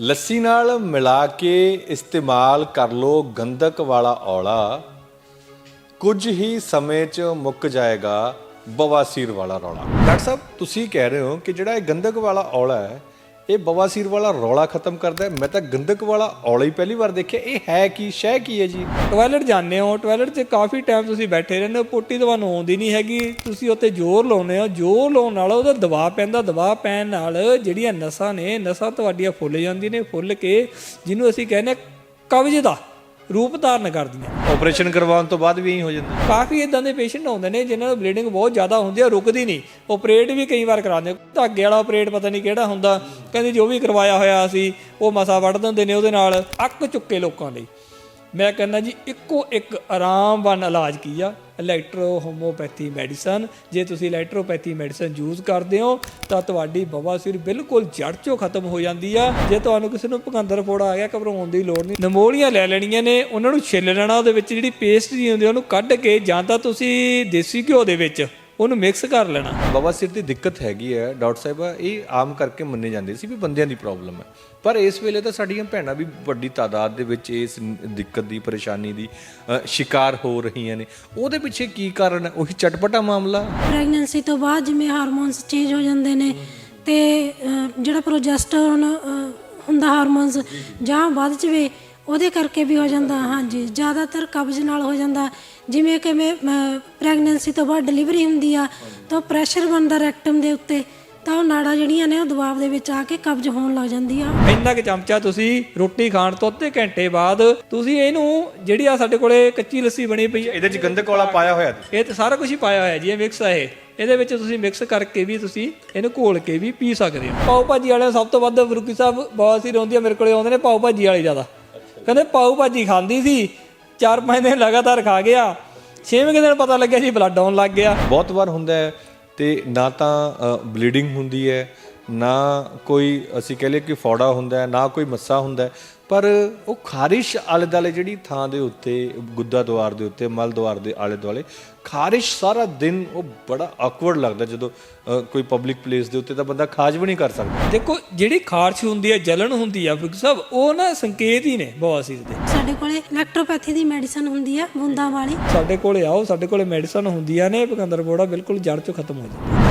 ਲੱਸੀ ਨਾਲ ਮਿਲਾ ਕੇ ਇਸਤੇਮਾਲ ਕਰ ਲੋ ਗੰਧਕ ਵਾਲਾ ਔਲਾ। ਕੁਝ ਹੀ ਸਮੇਂ 'ਚ ਮੁੱਕ ਜਾਏਗਾ ਬਵਾਸੀਰ ਵਾਲਾ ਰੌਲਾ। ਡਾਕਟਰ ਸਾਹਿਬ, ਤੁਸੀਂ ਕਹਿ ਰਹੇ ਹੋ ਕਿ ਜਿਹੜਾ ਇਹ ਗੰਧਕ ਵਾਲਾ ਔਲਾ ਹੈ ਇਹ ਬਵਾਸੀਰ ਵਾਲਾ ਰੌਲਾ ਖਤਮ ਕਰਦਾ ਮੈਂ ਤਾਂ ਗੰਧਕ ਵਾਲਾ ਔਲਾ ਹੀ ਪਹਿਲੀ ਵਾਰ ਦੇਖਿਆ। ਇਹ ਹੈ ਕੀ ਸ਼ੈ ਕੀ ਹੈ ਜੀ? ਟਾਇਲਟ ਜਾਂਦੇ ਹੋ। ਟਾਇਲਟ 'ਚ ਕਾਫੀ ਟਾਈਮ ਤੁਸੀਂ ਬੈਠੇ ਰਹਿੰਦੇ ਹੋ। ਪੋਟੀ ਤੁਹਾਨੂੰ ਆਉਂਦੀ ਨਹੀਂ ਹੈਗੀ। ਤੁਸੀਂ ਉੱਤੇ ਜ਼ੋਰ ਲਾਉਂਦੇ ਹੋ। ਜ਼ੋਰ ਲਾਉਣ ਨਾਲ ਉਹਦਾ ਦਬਾਅ ਪੈਂਦਾ। ਦਬਾਅ ਪੈਣ ਨਾਲ ਜਿਹੜੀਆਂ ਨਸਾਂ ਨੇ, ਨਸਾਂ ਤੁਹਾਡੀਆਂ ਫੁੱਲ ਜਾਂਦੀਆਂ ਨੇ। ਫੁੱਲ ਕੇ ਜਿਹਨੂੰ ਅਸੀਂ ਕਹਿੰਦੇ ਹਾਂ ਕਬਜ਼ ਦਾ। ਰੂਪ ਧਾਰਨ ਕਰਦੀਆਂ। ਆਪਰੇਸ਼ਨ ਕਰਵਾਉਣ ਤੋਂ ਬਾਅਦ ਵੀ ਇਹੀ ਹੋ ਜਾਂਦਾ। ਕਾਫੀ ਇਦਾਂ ਦੇ ਪੇਸ਼ੈਂਟ ਆਉਂਦੇ ਨੇ ਜਿਨ੍ਹਾਂ ਨੂੰ ਬਲੀਡਿੰਗ ਬਹੁਤ ਜ਼ਿਆਦਾ ਹੁੰਦੀ ਹੈ ਰੁਕਦੀ ਨਹੀਂ। ਆਪਰੇਟ ਵੀ ਕਈ ਵਾਰ ਕਰਾਉਂਦੇ ਧਾਗੇ ਵਾਲਾ ਆਪਰੇਟ ਪਤਾ ਨਹੀਂ ਕਿਹੜਾ ਹੁੰਦਾ। ਕਹਿੰਦੇ ਜੋ ਵੀ ਕਰਵਾਇਆ ਹੋਇਆ ਸੀ ਉਹ ਮਸਾ ਵੱਢ ਦਿੰਦੇ ਨੇ ਉਹਦੇ ਨਾਲ ਅੱਕ ਚੁੱਕੇ ਲੋਕਾਂ ਲਈ। ਮੈਂ ਕਹਿੰਦਾ ਜੀ, ਇੱਕੋ ਇੱਕ ਆਰਾਮਵਾਨ ਇਲਾਜ ਕੀ ਆ? ਇਲੈਕਟ੍ਰੋ ਹੋਮੋਪੈਥੀ ਮੈਡੀਸਨ ਜੇ ਤੁਸੀਂ ਇਲੈਕਟ੍ਰੋਪੈਥੀ ਮੈਡੀਸਨ ਯੂਜ਼ ਕਰਦੇ ਹੋ, ਤਾਂ ਤੁਹਾਡੀ ਬਵਾਸੀਰ ਬਿਲਕੁਲ ਜੜ ਚੋਂ ਖਤਮ ਹੋ ਜਾਂਦੀ ਆ। ਜੇ ਤੁਹਾਨੂੰ ਕਿਸੇ ਨੂੰ ਭਗੰਦਰ ਫੋੜਾ ਆ ਗਿਆ, ਘਬਰਾਉਣ ਦੀ ਲੋੜ ਨਹੀਂ। ਨਮੋਲੀਆਂ ਲੈ ਲੈਣੀਆਂ ਨੇ, ਉਹਨਾਂ ਨੂੰ ਛਿੱਲ ਲੈਣਾ, ਉਹਦੇ ਵਿੱਚ ਜਿਹੜੀ ਪੇਸਟ ਜੀ ਹੁੰਦੀ ਉਹਨੂੰ ਕੱਢ ਕੇ ਜਾਂ ਤਾਂ ਤੁਸੀਂ ਦੇਸੀ ਘਿਓ ਦੇ ਵਿੱਚ ਉਹਨੂੰ ਮਿਕਸ ਕਰ ਲੈਣਾ। ਬਵਾਸੀਰ ਦੀ ਦਿੱਕਤ ਹੈਗੀ ਹੈ ਡਾਕਟਰ ਸਾਹਿਬ, ਇਹ ਆਮ ਕਰਕੇ ਮੰਨੇ ਜਾਂਦੇ ਸੀ ਵੀ ਬੰਦਿਆਂ ਦੀ ਪ੍ਰੋਬਲਮ ਹੈ ਪਰ ਇਸ ਵੇਲੇ ਤਾਂ ਸਾਡੀਆਂ ਭੈਣਾਂ ਵੀ ਵੱਡੀ ਤਾਦਾਦ ਦੇ ਵਿੱਚ ਇਸ ਦਿੱਕਤ ਦੀ, ਪਰੇਸ਼ਾਨੀ ਦੀ ਸ਼ਿਕਾਰ ਹੋ ਰਹੀਆਂ ਨੇ। ਉਹਦੇ ਪਿੱਛੇ ਕੀ ਕਾਰਨ ਹੈ? ਉਹੀ ਚਟਪਟਾ ਮਾਮਲਾ? ਪ੍ਰੈਗਨੈਂਸੀ ਤੋਂ ਬਾਅਦ ਜਿਵੇਂ ਹਾਰਮੋਨਸ ਚੇਂਜ ਹੋ ਜਾਂਦੇ ਨੇ ਤੇ ਜਿਹੜਾ ਪ੍ਰੋਜੈਸਟਰੋਨ ਹੁੰਦਾ ਹਾਰਮੋਨਸ, ਜਾਂ ਵੱਧ ਜਵੇ ਉਹਦੇ ਕਰਕੇ ਵੀ ਹੋ ਜਾਂਦਾ, ਹਾਂਜੀ। ਜ਼ਿਆਦਾਤਰ ਕਬਜ਼ ਨਾਲ ਹੋ ਜਾਂਦਾ। ਜਿਵੇਂ ਕਿ ਮੈਂ ਪ੍ਰੈਗਨੈਂਸੀ ਤੋਂ ਬਾਅਦ ਡਿਲੀਵਰੀ ਹੁੰਦੀ ਆ, ਤਾਂ ਪ੍ਰੈਸ਼ਰ ਬਣਦਾ ਰੈਕਟਮ ਦੇ ਉੱਤੇ। ਤਾਂ ਉਹ ਨਾੜਾਂ ਜਿਹੜੀਆਂ ਨੇ ਉਹ ਦਬਾਅ ਦੇ ਵਿੱਚ ਆ ਕੇ ਕਬਜ਼ ਹੋਣ ਲੱਗ ਜਾਂਦੀ ਆ ਇੰਨਾ ਕਿ ਚਮਚਾ ਤੁਸੀਂ ਰੋਟੀ ਖਾਣ ਤੋਂ ਅੱਧੇ ਘੰਟੇ ਬਾਅਦ ਤੁਸੀਂ ਇਹਨੂੰ ਜਿਹੜੀ ਆ ਸਾਡੇ ਕੋਲੇ ਕੱਚੀ ਲੱਸੀ ਬਣੀ ਪਈ ਹੈ ਇਹਦੇ ਚ ਗੰਧਕ ਵਾਲਾ ਪਾਇਆ ਹੋਇਆ ਸੀ ਇਹ ਤੇ ਸਾਰਾ ਕੁਝ ਹੀ ਪਾਇਆ ਹੋਇਆ ਜੀ ਇਹ ਮਿਕਸ ਹੈ ਇਹ। ਇਹਦੇ ਵਿੱਚ ਤੁਸੀਂ ਮਿਕਸ ਕਰਕੇ ਵੀ ਤੁਸੀਂ ਇਹਨੂੰ ਘੋਲ ਕੇ ਵੀ ਪੀ ਸਕਦੇ ਹੋ। ਪਾਓ ਭਾਜੀ ਵਾਲਿਆਂ ਸਭ ਤੋਂ ਵੱਧ ਫਰੂਕੀ ਸਾਹਿਬ ਬਹੁਤ ਹੀ ਰੋਂਦੀ ਆ ਮੇਰੇ ਕੋਲੇ ਆਉਂਦੇ ਨੇ ਪਾਓ ਭਾਜੀ ਵਾਲੇ ਜ਼ਿਆਦਾ। ਕਹਿੰਦੇ ਪਾਓ ਭਾਜੀ ਖਾਂਦੀ ਸੀ ਚਾਰ ਪੰਜ ਦਿਨ ਲਗਾਤਾਰ ਖਾ ਗਿਆ। ਛੇਵੇਂ ਕੁ ਦਿਨ ਪਤਾ ਲੱਗਿਆ ਜੀ ਬਲੱਡ ਆਉਣ ਲੱਗ ਗਿਆ। ਬਹੁਤ ਵਾਰ ਹੁੰਦਾ ਹੈ ਤੇ ਨਾ ਤਾਂ ਬਲੀਡਿੰਗ ਹੁੰਦੀ ਹੈ, ਨਾ ਕੋਈ, ਅਸੀਂ ਕਹ ਲਈਏ ਕਿ ਫੋੜਾ ਹੁੰਦਾ ਹੈ, ਨਾ ਕੋਈ ਮੱਸਾ ਹੁੰਦਾ ਪਰ ਉਹ ਖਾਰਿਸ਼ ਆਲੇ ਦੁਆਲੇ ਜਿਹੜੀ ਥਾਂ ਦੇ ਉੱਤੇ ਗੁੱਦਾ ਦੁਆਰ ਦੇ ਉੱਤੇ ਮਲ ਦੁਆਰ ਦੇ ਆਲੇ ਦੁਆਲੇ ਖਾਰਿਸ਼ ਸਾਰਾ ਦਿਨ ਉਹ ਬੜਾ ਆਕਵਰਡ ਲੱਗਦਾ। ਜਦੋਂ ਕੋਈ ਪਬਲਿਕ ਪਲੇਸ ਦੇ ਉੱਤੇ ਤਾਂ ਬੰਦਾ ਖਾਜ ਵੀ ਨਹੀਂ ਕਰ ਸਕਦਾ। ਦੇਖੋ ਜਿਹੜੀ ਖਾਰਸ਼ ਹੁੰਦੀ ਹੈ ਜਲਨ ਹੁੰਦੀ ਆ ਫਰੂਕੀ ਸਾਹਿਬ ਉਹ ਨਾ ਸੰਕੇਤ ਹੀ ਨੇ ਬਵਾਸੀਰ ਦੇ। ਸਾਡੇ ਕੋਲੇ ਇਲੈਕਟ੍ਰੋਪੈਥੀ ਦੀ ਮੈਡੀਸਨ ਹੁੰਦੀ ਆ ਬੂੰਦਾਂ ਵਾਲੀ। ਸਾਡੇ ਕੋਲੇ ਆਓ ਸਾਡੇ ਕੋਲੇ ਮੈਡੀਸਨ ਹੁੰਦੀਆਂ ਨੇ ਭਗੰਦਰ ਬੋੜਾ ਬਿਲਕੁਲ ਜੜ ਚੋਂ ਖਤਮ ਹੋ ਜਾਂਦਾ।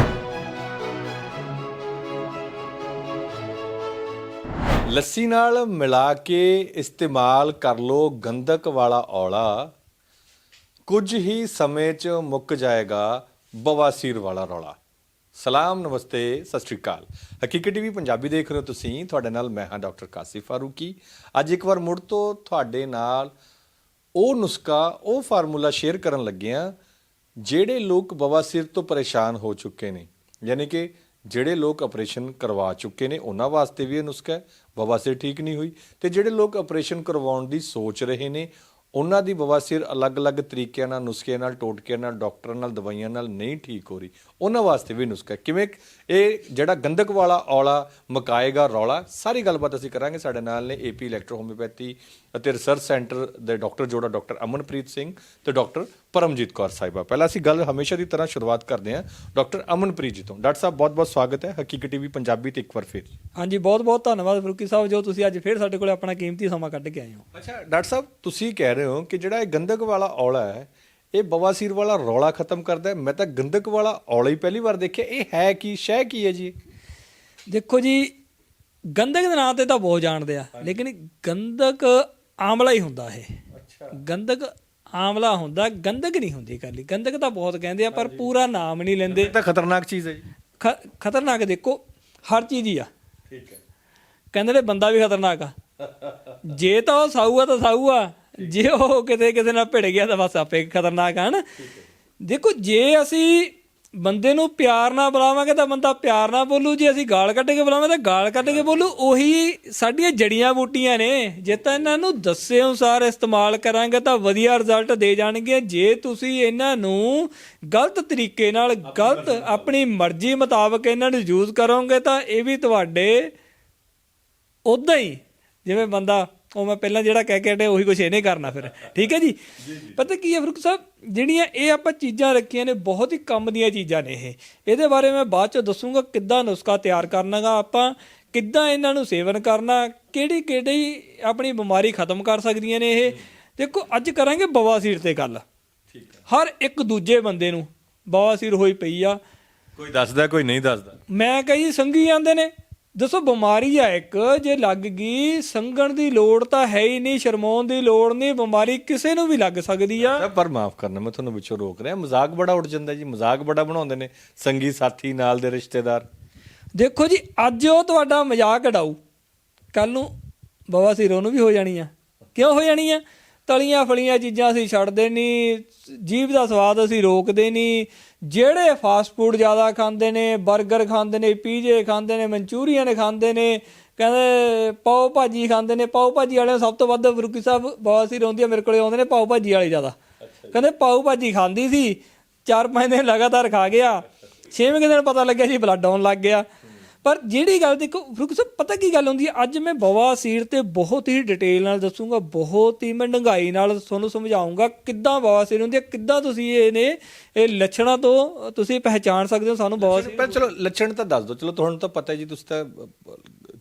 ਲੱਸੀ ਨਾਲ ਮਿਲਾ ਕੇ ਇਸਤੇਮਾਲ ਕਰ ਲੋ ਗੰਧਕ ਵਾਲਾ ਔਲਾ। ਕੁਝ ਹੀ ਸਮੇਂ 'ਚ ਮੁੱਕ ਜਾਏਗਾ ਬਵਾਸੀਰ ਵਾਲਾ ਰੌਲਾ। ਸਲਾਮ, ਨਮਸਤੇ, ਸਤਿ ਸ਼੍ਰੀ ਅਕਾਲ। ਹਕੀਕਤ ਟੀਵੀ ਪੰਜਾਬੀ ਦੇਖ ਰਹੇ ਹੋ ਤੁਸੀਂ। ਤੁਹਾਡੇ ਨਾਲ ਮੈਂ ਹਾਂ ਡਾਕਟਰ ਕਾਸਿਫ ਫਾਰੂਕੀ। ਅੱਜ ਇੱਕ ਵਾਰ ਮੁੜ ਤੋਂ ਤੁਹਾਡੇ ਨਾਲ ਉਹ ਨੁਸਖਾ, ਉਹ ਫਾਰਮੂਲਾ ਸ਼ੇਅਰ ਕਰਨ ਲੱਗੇ ਹਾਂ ਜਿਹੜੇ ਲੋਕ ਬਵਾਸੀਰ ਤੋਂ ਪਰੇਸ਼ਾਨ ਹੋ ਚੁੱਕੇ ਨੇ। ਯਾਨੀ ਕਿ ਜਿਹੜੇ ਲੋਕ ਆਪਰੇਸ਼ਨ ਕਰਵਾ ਚੁੱਕੇ ਨੇ, ਉਹਨਾਂ ਵਾਸਤੇ ਵੀ ਇਹ ਨੁਸਖਾ ਹੈ। ਬਵਾਸੀਰ ਠੀਕ ਨਹੀਂ ਹੋਈ ਤੇ ਜਿਹੜੇ ਲੋਕ ਆਪਰੇਸ਼ਨ ਕਰਵਾਉਣ ਦੀ ਸੋਚ ਰਹੇ ਨੇ, ਉਹਨਾਂ ਦੀ ਬਵਾਸੀਰ ਅਲੱਗ-ਅਲੱਗ ਤਰੀਕਿਆਂ ਨਾਲ, ਨੁਸਖਿਆਂ ਨਾਲ, ਟੋਟਕਿਆਂ ਨਾਲ, ਡਾਕਟਰਾਂ ਨਾਲ, ਦਵਾਈਆਂ ਨਾਲ ਨਹੀਂ ਠੀਕ ਹੋ ਰਹੀ। ਉਹਨਾਂ ਵਾਸਤੇ ਵੀ ਨੁਸਖਾ ਕਿਵੇਂ ਇਹ ਜਿਹੜਾ ਗੰਧਕ ਵਾਲਾ ਔਲਾ ਮਕਾਏਗਾ ਰੌਲਾ, ਸਾਰੀ ਗੱਲਬਾਤ ਅਸੀਂ ਕਰਾਂਗੇ। ਸਾਡੇ ਨਾਲ ਨੇ ਏਪੀ ਇਲੈਕਟ੍ਰੋ ਹੋਮਿਓਪੈਥੀ ਅਤੇ ਰਿਸਰਚ ਸੈਂਟਰ ਦੇ ਡਾਕਟਰ ਜੋੜਾ ਡਾਕਟਰ ਅਮਨਪ੍ਰੀਤ ਸਿੰਘ ਤੇ ਡਾਕਟਰ ਪਰਮਜੀਤ ਕੌਰ ਸਾਹਿਬਾ। ਪਹਿਲਾਂ ਅਸੀਂ ਗੱਲ ਹਮੇਸ਼ਾ ਦੀ ਤਰ੍ਹਾਂ ਸ਼ੁਰੂਆਤ ਕਰਦੇ ਹਾਂ। ਡਾਕਟਰ ਅਮਨਪ੍ਰੀਤ ਜੀ ਤੋਂ। ਡਾਕਟਰ ਸਾਹਿਬ ਬਹੁਤ-ਬਹੁਤ ਸਵਾਗਤ ਹੈ। ਹਕੀਕਤ ਟੀਵੀ ਪੰਜਾਬੀ ਤੇ ਇੱਕ ਵਾਰ ਫਿਰ। ਹਾਂਜੀ ਬਹੁਤ ਬਹੁਤ ਧੰਨਵਾਦ ਫਰੂਕੀ ਸਾਹਿਬ ਜੋ ਤੁਸੀਂ ਅੱਜ ਫੇਰ ਸਾਡੇ ਕੋਲੇ ਆਪਣਾ ਕੀਮਤੀ ਸਮਾਂ ਕੱਢ ਕੇ ਆਏ ਹੋ। ਅੱਛਾ ਡਾਕਟਰ ਸਾਹਿਬ ਤੁਸੀਂ ਕਹਿ ਰਹੇ ਹੋ ਕਿ ਜਿਹੜਾ ਇਹ ਗੰਧਕ ਵਾਲਾ ਔਲਾ ਹੈ ਇਹ ਬਵਾਸੀਰ ਵਾਲਾ ਰੌਲਾ ਖਤਮ ਕਰਦਾ ਹੈ। ਮੈਂ ਤਾਂ ਗੰਧਕ ਵਾਲਾ ਔਲਾ ਹੀ ਪਹਿਲੀ ਵਾਰ ਦੇਖਿਆ। ਇਹ ਹੈ ਕੀ ਸ਼ੈ ਕੀ ਹੈ ਜੀ? ਦੇਖੋ ਜੀ ਗੰਧਕ ਦੇ ਨਾਂ ਤੇ ਤਾਂ ਬਹੁਤ ਜਾਣਦੇ ਆ। ਲੇਕਿਨ ਗੰਧਕ ਆਮਲਾ ਹੀ ਹੁੰਦਾ ਇਹ। ਅੱਛਾ। ਗੰਧਕ ਆਮਲਾ ਹੁੰਦਾ ਗੰਧਕ ਨਹੀਂ ਹੁੰਦੀ ਕਾਲੀ ਗੰਧਕ ਤਾਂ ਬਹੁਤ ਕਹਿੰਦੇ ਆ ਪਰ ਪੂਰਾ ਨਾਮ ਨਹੀਂ ਲੈਂਦੇ। ਇਹ ਤਾਂ ਖਤਰਨਾਕ ਚੀਜ਼ ਹੈ ਜੀ। ਖਤਰਨਾਕ ਦੇਖੋ ਹਰ ਚੀਜ਼ ਹੀ ਆ। ਠੀਕ ਹੈ। ਕਹਿੰਦੇ ਨੇ ਬੰਦਾ ਵੀ ਖਤਰਨਾਕ ਆ। ਜੇ ਤਾਂ ਉਹ ਸਾਊ ਆ ਤਾਂ ਸਾਊ ਆ। ਜੇ ਉਹ ਕਿਤੇ ਕਿਸੇ ਨਾਲ ਭਿੜ ਗਿਆ ਤਾਂ ਬਸ ਆਪੇ ਖਤਰਨਾਕ ਆ ਨਾ ਦੇਖੋ ਜੇ ਅਸੀਂ ਬੰਦੇ ਨੂੰ ਪਿਆਰ ਨਾਲ ਬੁਲਾਵਾਂਗੇ ਤਾਂ ਬੰਦਾ ਪਿਆਰ ਨਾਲ ਬੋਲੂ ਜੇ ਅਸੀਂ ਗਾਲ ਕੱਢ ਕੇ ਬੁਲਾਵਾਂਗੇ ਤਾਂ ਗਾਲ ਕੱਢ ਕੇ ਬੋਲੂ। ਉਹੀ ਸਾਡੀਆਂ ਜੜੀਆਂ ਬੂਟੀਆਂ ਨੇ। ਜੇ ਤਾਂ ਇਹਨਾਂ ਨੂੰ ਦੱਸੇ ਅਨੁਸਾਰ ਇਸਤੇਮਾਲ ਕਰਾਂਗੇ ਤਾਂ ਵਧੀਆ ਰਿਜ਼ਲਟ ਦੇ ਜਾਣਗੇ ਜੇ ਤੁਸੀਂ ਇਹਨਾਂ ਨੂੰ ਗਲਤ ਤਰੀਕੇ ਨਾਲ ਗਲਤ ਆਪਣੀ ਮਰਜ਼ੀ ਮੁਤਾਬਕ ਇਹਨਾਂ ਨੂੰ ਯੂਜ਼ ਕਰੋਗੇ ਤਾਂ ਇਹ ਵੀ ਤੁਹਾਡੇ ਉਦਾਂ ਹੀ ਜਿਵੇਂ ਬੰਦਾ ਉਹ ਮੈਂ ਪਹਿਲਾਂ ਜਿਹੜਾ ਕਹਿ ਕੇ ਹਟਿਆ ਉਹੀ ਕੁਛ ਇਹਨੇ ਕਰਨਾ ਫਿਰ। ਠੀਕ ਹੈ ਜੀ? ਪਤਾ ਕੀ ਹੈ ਫਰੂਕ ਸਾਹਿਬ? ਜਿਹੜੀਆਂ ਇਹ ਆਪਾਂ ਚੀਜ਼ਾਂ ਰੱਖੀਆਂ ਨੇ ਬਹੁਤ ਹੀ ਕੰਮ ਦੀਆਂ ਚੀਜ਼ਾਂ ਨੇ ਇਹ। ਇਹਦੇ ਬਾਰੇ ਮੈਂ ਬਾਅਦ ਚ ਦੱਸੂਗਾ ਕਿੱਦਾਂ ਨੁਸਖਾ ਤਿਆਰ ਕਰਨਾਗਾ ਆਪਾਂ ਕਿੱਦਾਂ ਇਹਨਾਂ ਨੂੰ ਸੇਵਨ ਕਰਨਾ ਕਿਹੜੀ ਕਿਹੜੀ ਆਪਣੀ ਬਿਮਾਰੀ ਖਤਮ ਕਰ ਸਕਦੀਆਂ ਨੇ ਇਹ। ਦੇਖੋ ਅੱਜ ਕਰਾਂਗੇ ਬਵਾਸੀਰ ਤੇ ਗੱਲ। ਠੀਕ ਹੈ। ਹਰ ਇੱਕ ਦੂਜੇ ਬੰਦੇ ਨੂੰ ਬਵਾਸੀਰ ਹੋਈ ਪਈ ਆ। ਕੋਈ ਦੱਸਦਾ ਕੋਈ ਨਹੀਂ ਦੱਸਦਾ? ਮੈਂ ਕਹੀ ਸੰਗੀ ਜਾਂਦੇ ਨੇ ਦੱਸੋ ਬਿਮਾਰੀ ਆ ਇੱਕ ਜੇ ਲੱਗ ਗਈ ਸੰਗਣ ਦੀ ਲੋੜ ਤਾਂ ਹੈ ਹੀ ਨਹੀਂ ਸ਼ਰਮਾਉਣ ਦੀ ਲੋੜ ਨਹੀਂ ਬਿਮਾਰੀ ਕਿਸੇ ਨੂੰ ਵੀ ਲੱਗ ਸਕਦੀ ਆ। ਪਰ ਮਾਫ ਕਰਨਾ ਮੈਂ ਤੁਹਾਨੂੰ ਵਿੱਚੋਂ ਰੋਕ ਰਿਹਾ ਮਜ਼ਾਕ ਬੜਾ ਉੱਡ ਜਾਂਦਾ ਜੀ ਮਜ਼ਾਕ ਬੜਾ ਬਣਾਉਂਦੇ ਨੇ ਸੰਗੀ ਸਾਥੀ ਨਾਲ ਦੇ ਰਿਸ਼ਤੇਦਾਰ। ਦੇਖੋ ਜੀ ਅੱਜ ਉਹ ਤੁਹਾਡਾ ਮਜ਼ਾਕ ਉਡਾਊ ਕੱਲ ਨੂੰ ਬਵਾ ਸਿਰੋਂ ਨੂੰ ਵੀ ਹੋ ਜਾਣੀ ਆ। ਕਿਉਂ ਹੋ ਜਾਣੀ ਆ? ਤਲੀਆਂ ਫਲੀਆਂ ਚੀਜ਼ਾਂ ਅਸੀਂ ਛੱਡਦੇ ਨਹੀਂ ਜੀਭ ਦਾ ਸਵਾਦ ਅਸੀਂ ਰੋਕਦੇ ਨਹੀਂ ਜਿਹੜੇ ਫਾਸਟ ਫੂਡ ਜ਼ਿਆਦਾ ਖਾਂਦੇ ਨੇ 버ਗਰ ਖਾਂਦੇ ਨੇ ਪੀਜੇ ਖਾਂਦੇ ਨੇ ਮਨਚੂਰੀਅਨ ਖਾਂਦੇ ਨੇ ਕਹਿੰਦੇ ਪਾਓ ਭਾਜੀ ਖਾਂਦੇ ਨੇ ਪਾਓ ਭਾਜੀ ਵਾਲੇ ਸਭ ਤੋਂ ਵੱਧ ਫਰੂਕੀ ਸਾਹਿਬ ਬਵਾਸੀਰ ਹੁੰਦੀ ਆ ਮੇਰੇ ਕੋਲੇ ਆਉਂਦੇ ਨੇ ਪਾਓ ਭਾਜੀ ਵਾਲੇ ਜ਼ਿਆਦਾ। ਕਹਿੰਦੇ ਪਾਓ ਭਾਜੀ ਖਾਂਦੀ ਸੀ ਚਾਰ ਪੰਜ ਦਿਨ ਲਗਾਤਾਰ ਖਾ ਗਿਆ ਛੇਵੇਂ ਕੁ ਦਿਨ ਪਤਾ ਲੱਗਿਆ ਜੀ ਬਲੱਡ ਆਉਣ ਲੱਗ ਗਿਆ। ਪਰ ਜਿਹੜੀ ਗੱਲ ਦੇਖੋ ਫਰੂਕ ਸਾਹਿਬ ਪਤਾ ਕੀ ਗੱਲ ਹੁੰਦੀ ਹੈ? ਅੱਜ ਮੈਂ ਬਵਾਸੀਰ ਤੇ ਬਹੁਤ ਹੀ ਡਿਟੇਲ ਨਾਲ ਦੱਸੂਗਾ, ਬਹੁਤ ਹੀ ਮੈਂ ਡੰਗਾਈ ਨਾਲ ਤੁਹਾਨੂੰ ਸਮਝਾਉਂਗਾ ਕਿੱਦਾਂ ਬਵਾਸੀਰ ਹੁੰਦੀ ਹੈ, ਕਿੱਦਾਂ ਤੁਸੀਂ ਇਹ ਨੇ ਇਹ ਲੱਛਣਾਂ ਤੋਂ ਤੁਸੀਂ ਪਹਿਚਾਣ ਸਕਦੇ ਹੋ ਸਾਨੂੰ ਬਵਾਸੀਰ ਪਰ ਚਲੋ, ਲੱਛਣ ਤਾਂ ਦੱਸ ਦਿਓ। ਚਲੋ, ਤੁਹਾਨੂੰ ਤਾਂ ਪਤਾ ਜੀ, ਤੁਸੀਂ ਤਾਂ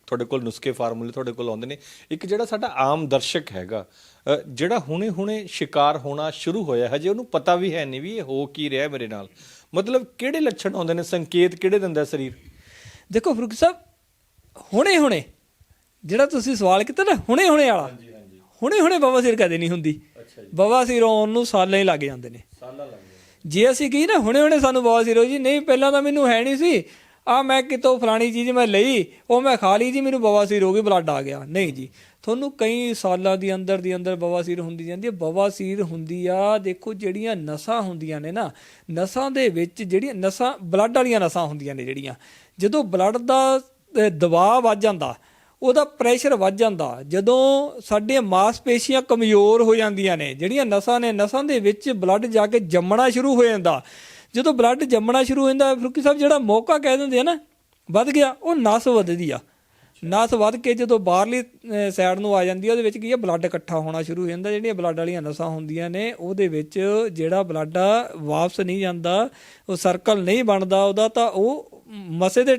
ਤੁਹਾਡੇ ਕੋਲ ਨੁਸਖੇ ਫਾਰਮੂਲੇ ਤੁਹਾਡੇ ਕੋਲ ਆਉਂਦੇ ਨੇ। ਇੱਕ ਜਿਹੜਾ ਸਾਡਾ ਆਮ ਦਰਸ਼ਕ ਹੈਗਾ ਜਿਹੜਾ ਹੁਣੇ-ਹੁਣੇ ਸ਼ਿਕਾਰ ਹੋਣਾ ਸ਼ੁਰੂ ਹੋਇਆ, ਹਜੇ ਉਹਨੂੰ ਪਤਾ ਵੀ ਹੈ ਨਹੀਂ ਵੀ ਇਹ ਹੋ ਕੀ ਰਿਹਾ ਮੇਰੇ ਨਾਲ। ਮਤਲਬ ਕਿਹੜੇ ਲੱਛਣ ਆਉਂਦੇ ਨੇ? ਸੰਕੇਤ ਕਿਹੜੇ ਦਿੰਦਾ ਸਰੀਰ? ਦੇਖੋ ਫਰੂਕ ਸਾਹਿਬ ਹੁਣੇ ਹੁਣੇ ਜਿਹੜਾ ਤੁਸੀਂ ਸਵਾਲ ਕੀਤਾ ਨਾ ਹੁਣੇ ਹੁਣੇ ਵਾਲਾ ਹੁਣੇ ਹੁਣੇ ਬਵਾਸੀਰ ਕਦੇ ਨਹੀਂ ਹੁੰਦੀ। ਬਵਾਸੀਰ ਆਉਣ ਨੂੰ ਸਾਲਾਂ ਹੀ ਲੱਗ ਜਾਂਦੇ ਨੇ। ਸਾਲਾ ਲੱਗ ਜੇ ਅਸੀਂ ਕਹੀ ਨਾ ਹੁਣੇ ਹੁਣੇ ਸਾਨੂੰ ਬਵਾਸੀਰ ਹੋ ਜੀ ਨਹੀਂ ਪਹਿਲਾਂ ਤਾਂ ਮੈਨੂੰ ਹੈ ਨਹੀਂ ਸੀ। ਆ ਮੈਂ ਕਿਤੋਂ ਫਲਾਣੀ ਚੀਜ਼ ਮੈਂ ਲਈ ਉਹ ਮੈਂ ਖਾ ਲਈ ਜੀ ਮੈਨੂੰ ਬਵਾਸੀਰ ਹੋ ਗਈ ਬਲੱਡ ਆ ਗਿਆ। ਨਹੀਂ ਜੀ ਤੁਹਾਨੂੰ ਕਈ ਸਾਲਾਂ ਦੀ ਅੰਦਰ ਦੀ ਅੰਦਰ ਬਵਾਸੀਰ ਹੁੰਦੀ ਜਾਂਦੀ ਹੈ। ਬਵਾਸੀਰ ਹੁੰਦੀ ਆ ਦੇਖੋ ਜਿਹੜੀਆਂ ਨਸਾਂ ਹੁੰਦੀਆਂ ਨੇ ਨਾ ਨਸਾਂ ਦੇ ਵਿੱਚ ਜਿਹੜੀਆਂ ਨਸਾਂ ਬਲੱਡ ਵਾਲੀਆਂ ਨਸਾਂ ਹੁੰਦੀਆਂ ਨੇ ਜਿਹੜੀਆਂ। ਜਦੋਂ ਬਲੱਡ ਦਾ ਦਬਾਅ ਵੱਧ ਜਾਂਦਾ, ਉਹਦਾ ਪ੍ਰੈਸ਼ਰ ਵੱਧ ਜਾਂਦਾ, ਜਦੋਂ ਸਾਡੀਆਂ ਮਾਸਪੇਸ਼ੀਆਂ ਕਮਜ਼ੋਰ ਹੋ ਜਾਂਦੀਆਂ ਨੇ, ਜਿਹੜੀਆਂ ਨਸਾਂ ਨੇ, ਨਸਾਂ ਦੇ ਵਿੱਚ ਬਲੱਡ ਜਾ ਕੇ ਜੰਮਣਾ ਸ਼ੁਰੂ ਹੋ ਜਾਂਦਾ। ਜਦੋਂ ਬਲੱਡ ਜੰਮਣਾ ਸ਼ੁਰੂ ਹੋ ਜਾਂਦਾ, ਫਰੂਕੀ ਸਾਹਿਬ ਜਿਹੜਾ ਮੌਕਾ ਕਹਿ ਦਿੰਦੇ ਆ ਨਾ, ਵੱਧ ਗਿਆ, ਉਹ ਨਸ ਵੱਧਦੀ ਆ। ਨਸ ਵੱਧ ਕੇ ਜਦੋਂ ਬਾਹਰਲੀ ਸਾਈਡ ਨੂੰ ਆ ਜਾਂਦੀ ਆ ਉਹਦੇ ਵਿੱਚ ਕੀ ਆ ਬਲੱਡ ਇਕੱਠਾ ਹੋਣਾ ਸ਼ੁਰੂ ਹੋ ਜਾਂਦਾ। ਜਿਹੜੀਆਂ ਬਲੱਡ ਵਾਲੀਆਂ ਨਸਾਂ ਹੁੰਦੀਆਂ ਨੇ ਉਹਦੇ ਵਿੱਚ ਜਿਹੜਾ ਬਲੱਡ ਆ ਵਾਪਸ ਨਹੀਂ ਜਾਂਦਾ ਉਹ ਸਰਕਲ ਨਹੀਂ ਬਣਦਾ ਉਹਦਾ ਤਾਂ ਉਹ ਮਸੇ ਦੇ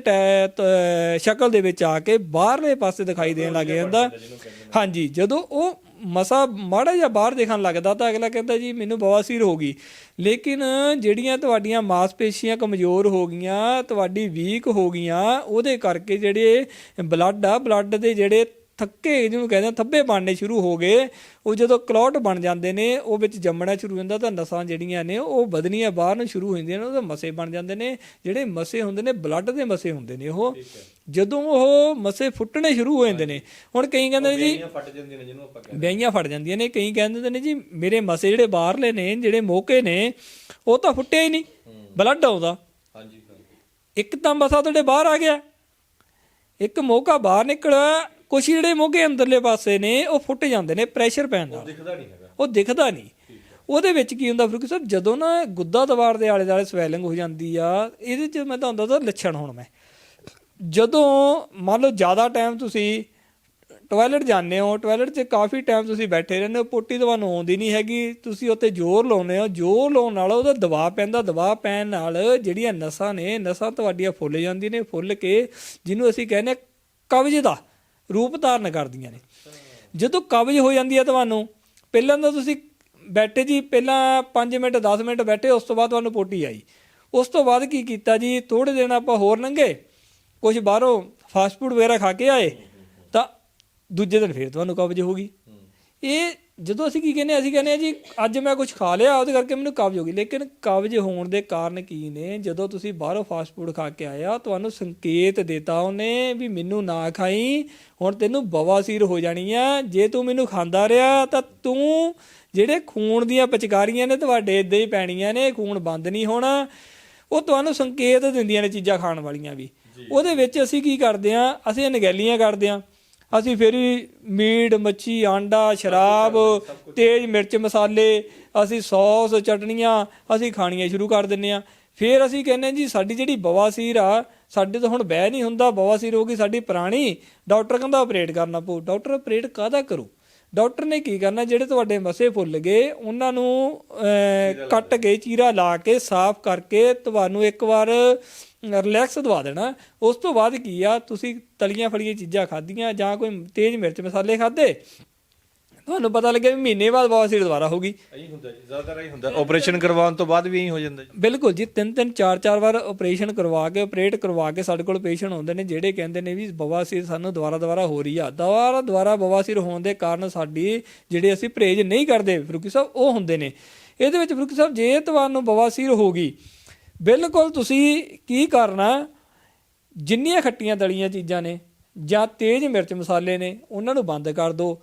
ਸ਼ਕਲ ਦੇ ਵਿੱਚ ਆ ਕੇ ਬਾਹਰਲੇ ਪਾਸੇ ਦਿਖਾਈ ਦੇਣ ਲੱਗ ਜਾਂਦਾ। ਹਾਂਜੀ ਜਦੋਂ ਉਹ ਮਸਾ ਮਾੜਾ ਜਿਹਾ ਬਾਹਰ ਦੇਖਣ ਲੱਗਦਾ ਤਾਂ ਅਗਲਾ ਕਹਿੰਦਾ ਜੀ ਮੈਨੂੰ ਬਵਾਸੀਰ ਹੋ ਗਈ। ਲੇਕਿਨ ਜਿਹੜੀਆਂ ਤੁਹਾਡੀਆਂ ਮਾਸਪੇਸ਼ੀਆਂ ਕਮਜ਼ੋਰ ਹੋ ਗਈਆਂ, ਤੁਹਾਡੀ ਵੀਕ ਹੋ ਗਈਆਂ, ਉਹਦੇ ਕਰਕੇ ਜਿਹੜੇ ਬਲੱਡ ਆ ਬਲੱਡ ਦੇ ਜਿਹੜੇ ਥੱਕੇ ਜਿਹਨੂੰ ਕਹਿੰਦੇ ਆ, ਥੱਬੇ ਬਣਨੇ ਸ਼ੁਰੂ ਹੋ ਗਏ। ਉਹ ਜਦੋਂ ਕਲੌਟ ਬਣ ਜਾਂਦੇ ਨੇ ਉਹ ਵਿੱਚ ਜੰਮਣਾ ਸ਼ੁਰੂ ਹੋ ਜਾਂਦਾ ਤਾਂ ਨਸਾਂ ਜਿਹੜੀਆਂ ਨੇ ਉਹ ਵਧਣੀਆਂ ਬਾਹਰ ਨੂੰ ਸ਼ੁਰੂ ਹੋ ਜਾਂਦੀਆਂ ਨੇ ਉਹਦੇ ਮਸੇ ਬਣ ਜਾਂਦੇ ਨੇ। ਜਿਹੜੇ ਮਸੇ ਹੁੰਦੇ ਨੇ ਬਲੱਡ ਦੇ ਮਸੇ ਹੁੰਦੇ ਨੇ ਉਹ। ਜਦੋਂ ਉਹ ਮਸੇ ਫੁੱਟਣੇ ਸ਼ੁਰੂ ਹੋ ਜਾਂਦੇ ਨੇ ਹੁਣ ਕਈ ਕਹਿੰਦੇ ਨੇ ਜੀ ਫਟ ਜਾਂਦੀਆਂ ਨੇ ਜਿਹਨੂੰ ਆਪਾਂ ਵਿਆਹੀਆਂ ਫਟ ਜਾਂਦੀਆਂ ਨੇ ਕਈ ਕਹਿੰਦੇ ਨੇ ਜੀ ਮੇਰੇ ਮਸੇ ਜਿਹੜੇ ਬਾਹਰਲੇ ਨੇ ਜਿਹੜੇ ਮੋਕੇ ਨੇ ਉਹ ਤਾਂ ਫੁੱਟਿਆ ਹੀ ਨਹੀਂ। ਬਲੱਡ ਆਉਂਦਾ। ਹਾਂਜੀ। ਇੱਕ ਤਾਂ ਮਸਾ ਤੁਹਾਡੇ ਬਾਹਰ ਆ ਗਿਆ। ਇੱਕ ਮੋਕਾ ਬਾਹਰ ਨਿਕਲਿਆ ਕੁਛ ਜਿਹੜੇ ਮੋਗੇ ਅੰਦਰਲੇ ਪਾਸੇ ਨੇ ਉਹ ਫੁੱਟ ਜਾਂਦੇ ਨੇ ਪ੍ਰੈਸ਼ਰ ਪੈਣ ਨਾਲ। ਦਿਖਦਾ ਨਹੀਂ ਹੈਗਾ। ਉਹ ਦਿਖਦਾ ਨਹੀਂ। ਉਹਦੇ ਵਿੱਚ ਕੀ ਹੁੰਦਾ ਫਰੂਕੀ ਸਾਹਿਬ ਜਦੋਂ ਨਾ ਗੁੱਦਾ ਦਵਾਰ ਦੇ ਆਲੇ ਦੁਆਲੇ ਸਵੈਲਿੰਗ ਹੋ ਜਾਂਦੀ ਆ ਇਹਦੇ ਚ ਮੈਂ ਤੁਹਾਨੂੰ ਦੱਸਦਾ ਲੱਛਣ ਹੁਣ ਮੈਂ। ਜਦੋਂ ਮੰਨ ਲਓ ਜ਼ਿਆਦਾ ਟਾਈਮ ਤੁਸੀਂ ਟਾਇਲਟ ਜਾਂਦੇ ਹੋ ਟਾਇਲਟ 'ਚ ਕਾਫੀ ਟਾਈਮ ਤੁਸੀਂ ਬੈਠੇ ਰਹਿੰਦੇ ਹੋ ਪੋਟੀ ਤੁਹਾਨੂੰ ਆਉਂਦੀ ਨਹੀਂ ਹੈਗੀ ਤੁਸੀਂ ਉੱਤੇ ਜ਼ੋਰ ਲਾਉਂਦੇ ਹੋ ਜ਼ੋਰ ਲਾਉਣ ਨਾਲ ਉਹਦਾ ਦਬਾਅ ਪੈਂਦਾ ਦਬਾਅ ਪੈਣ ਨਾਲ ਜਿਹੜੀਆਂ ਨਸਾਂ ਨੇ ਨਸਾਂ ਤੁਹਾਡੀਆਂ ਫੁੱਲ ਜਾਂਦੀਆਂ ਨੇ ਫੁੱਲ ਕੇ ਜਿਹਨੂੰ ਅਸੀਂ ਕਹਿੰਦੇ ਕਬਜ਼ ਦਾ। ਰੂਪ ਧਾਰਨ ਕਰਦੀਆਂ ਨੇ। ਜਦੋਂ ਕਬਜ਼ ਹੋ ਜਾਂਦੀ ਹੈ ਤੁਹਾਨੂੰ, ਪਹਿਲਾਂ ਤਾਂ ਤੁਸੀਂ ਬੈਠੇ ਜੀ, ਪਹਿਲਾਂ 5 ਮਿੰਟ 10 ਮਿੰਟ ਬੈਠੇ, ਉਸ ਤੋਂ ਬਾਅਦ ਤੁਹਾਨੂੰ ਪੋਟੀ ਆਈ। ਉਸ ਤੋਂ ਬਾਅਦ ਕੀ ਕੀਤਾ ਜੀ ਥੋੜੇ ਦਿਨ ਆਪਾਂ ਹੋਰ ਲੰਘੇ ਕੁਝ ਬਾਹਰੋਂ ਫਾਸਟ ਫੂਡ ਵਗੈਰਾ ਖਾ ਕੇ ਆਏ, ਤਾਂ ਦੂਜੇ ਦਿਨ ਫੇਰ ਤੁਹਾਨੂੰ ਕਬਜ਼ ਹੋ ਗਈ। ਇਹ ਜਦੋਂ ਅਸੀਂ ਕੀ ਕਹਿੰਦੇ ਅਸੀਂ ਕਹਿੰਦੇ ਆ ਜੀ ਅੱਜ ਮੈਂ ਕੁਝ ਖਾ ਲਿਆ ਉਹਦੇ ਕਰਕੇ ਮੈਨੂੰ ਕਬਜ਼ ਹੋ ਗਈ। ਲੇਕਿਨ ਕਬਜ਼ ਹੋਣ ਦੇ ਕਾਰਨ ਕੀ ਨੇ ਜਦੋਂ ਤੁਸੀਂ ਬਾਹਰੋਂ ਫਾਸਟ ਫੂਡ ਖਾ ਕੇ ਆਇਆ ਤੁਹਾਨੂੰ ਸੰਕੇਤ ਦਿੱਤਾ ਉਹਨੇ ਵੀ ਮੈਨੂੰ ਨਾ ਖਾਈ ਹੁਣ ਤੈਨੂੰ ਬਵਾਸੀਰ ਹੋ ਜਾਣੀ ਆ ਜੇ ਤੂੰ ਮੈਨੂੰ ਖਾਂਦਾ ਰਿਹਾ ਤਾਂ ਤੂੰ ਜਿਹੜੇ ਖੂਨ ਦੀਆਂ ਪਿਚਕਾਰੀਆਂ ਨੇ ਤੁਹਾਡੇ ਇੱਦਾਂ ਹੀ ਪੈਣੀਆਂ ਨੇ ਖੂਨ ਬੰਦ ਨਹੀਂ ਹੋਣਾ ਉਹ ਤੁਹਾਨੂੰ ਸੰਕੇਤ ਦਿੰਦੀਆਂ ਨੇ ਚੀਜ਼ਾਂ ਖਾਣ ਵਾਲੀਆਂ ਵੀ। ਉਹਦੇ ਵਿੱਚ ਅਸੀਂ ਕੀ ਕਰਦੇ ਆ ਅਸੀਂ ਅਣਗਹਿਲੀਆਂ ਕਰਦੇ ਆ। ਅਸੀਂ ਫਿਰ ਵੀ ਮੀਟ ਮੱਛੀ ਆਂਡਾ ਸ਼ਰਾਬ ਤੇਜ਼ ਮਿਰਚ ਮਸਾਲੇ ਅਸੀਂ ਸੌਸ ਚਟਣੀਆਂ ਅਸੀਂ ਖਾਣੀਆਂ ਸ਼ੁਰੂ ਕਰ ਦਿੰਨੇ ਆ ਫਿਰ ਅਸੀਂ ਕਹਿੰਨੇ ਜੀ ਸਾਡੀ ਜਿਹੜੀ ਬਵਾਸੀਰ ਆ ਸਾਡੇ ਤੋਂ ਹੁਣ ਬਹਿ ਨਹੀਂ ਹੁੰਦਾ। ਬਵਾਸੀਰ ਹੋ ਗਈ ਸਾਡੀ ਪੁਰਾਣੀ। ਡਾਕਟਰ ਕਹਿੰਦਾ ਆਪਰੇਟ ਕਰਨਾ ਪਊ। ਡਾਕਟਰ ਆਪਰੇਟ ਕਾਹਦਾ ਕਰੂ? ਡਾਕਟਰ ਨੇ ਕੀ ਕਰਨਾ, ਜਿਹੜੇ ਤੁਹਾਡੇ ਮਸੇ ਫੁੱਲ ਗਏ, ਉਹਨਾਂ ਨੂੰ ਕੱਟ ਕੇ, ਚੀਰਾ ਲਾ ਕੇ, ਸਾਫ਼ ਕਰਕੇ ਤੁਹਾਨੂੰ ਇੱਕ ਵਾਰ ਰਿਲੈਕਸ ਦਵਾ ਦੇਣਾ। ਉਸ ਤੋਂ ਬਾਅਦ ਕੀ ਆ, ਤੁਸੀਂ ਤਲੀਆਂ ਫਲੀਆਂ ਚੀਜ਼ਾਂ ਖਾਧੀਆਂ ਜਾਂ ਕੋਈ ਤੇਜ਼ ਮਿਰਚ ਮਸਾਲੇ ਖਾਦੇ ਤੁਹਾਨੂੰ ਪਤਾ ਲੱਗਿਆ ਵੀ ਮਹੀਨੇ ਬਾਅਦ ਬਵਾਸੀਰ ਦੁਬਾਰਾ ਹੋਗੀ ਇਹੀ ਹੁੰਦਾ ਜੀ ਜ਼ਿਆਦਾਤਰ ਇਹੀ ਹੁੰਦਾ। ਆਪਰੇਸ਼ਨ ਕਰਵਾਉਣ ਤੋਂ ਬਾਅਦ ਵੀ ਇਹੀ ਹੋ ਜਾਂਦਾ ਜੀ। ਬਿਲਕੁਲ ਜੀ ਤਿੰਨ ਤਿੰਨ ਚਾਰ ਚਾਰ ਵਾਰ ਆਪਰੇਸ਼ਨ ਕਰਵਾ ਕੇ ਆਪਰੇਟ ਕਰਵਾ ਕੇ ਸਾਡੇ ਕੋਲ ਪੇਸ਼ੈਂਟ ਆਉਂਦੇ ਨੇ ਜਿਹੜੇ ਕਹਿੰਦੇ ਨੇ ਵੀ ਬਵਾਸੀਰ ਸਾਨੂੰ ਦੁਬਾਰਾ ਦੁਬਾਰਾ ਹੋ ਰਹੀ ਆ। ਦੁਬਾਰਾ ਦੁਬਾਰਾ ਬਵਾਸੀਰ ਹੋਣ ਦੇ ਕਾਰਨ ਸਾਡੀ ਜਿਹੜੇ ਅਸੀਂ ਪਰਹੇਜ਼ ਨਹੀਂ ਕਰਦੇ ਫਰੂਕੀ ਸਾਹਿਬ ਉਹ ਹੁੰਦੇ ਨੇ। ਇਹਦੇ ਵਿੱਚ ਫਰੂਕੀ ਸਾਹਿਬ ਜੇ ਤੁਹਾਨੂੰ ਬਵਾਸੀਰ ਹੋ ਗਈ ਬਿਲਕੁਲ ਤੁਸੀਂ ਕੀ ਕਰਨਾ? ਜਿੰਨੀਆਂ ਖੱਟੀਆਂ ਤਲੀਆਂ ਚੀਜ਼ਾਂ ਨੇ ਜਾਂ ਤੇਜ਼ ਮਿਰਚ ਮਸਾਲੇ ਨੇ ਉਹਨਾਂ ਨੂੰ ਬੰਦ ਕਰ ਦਿਓ।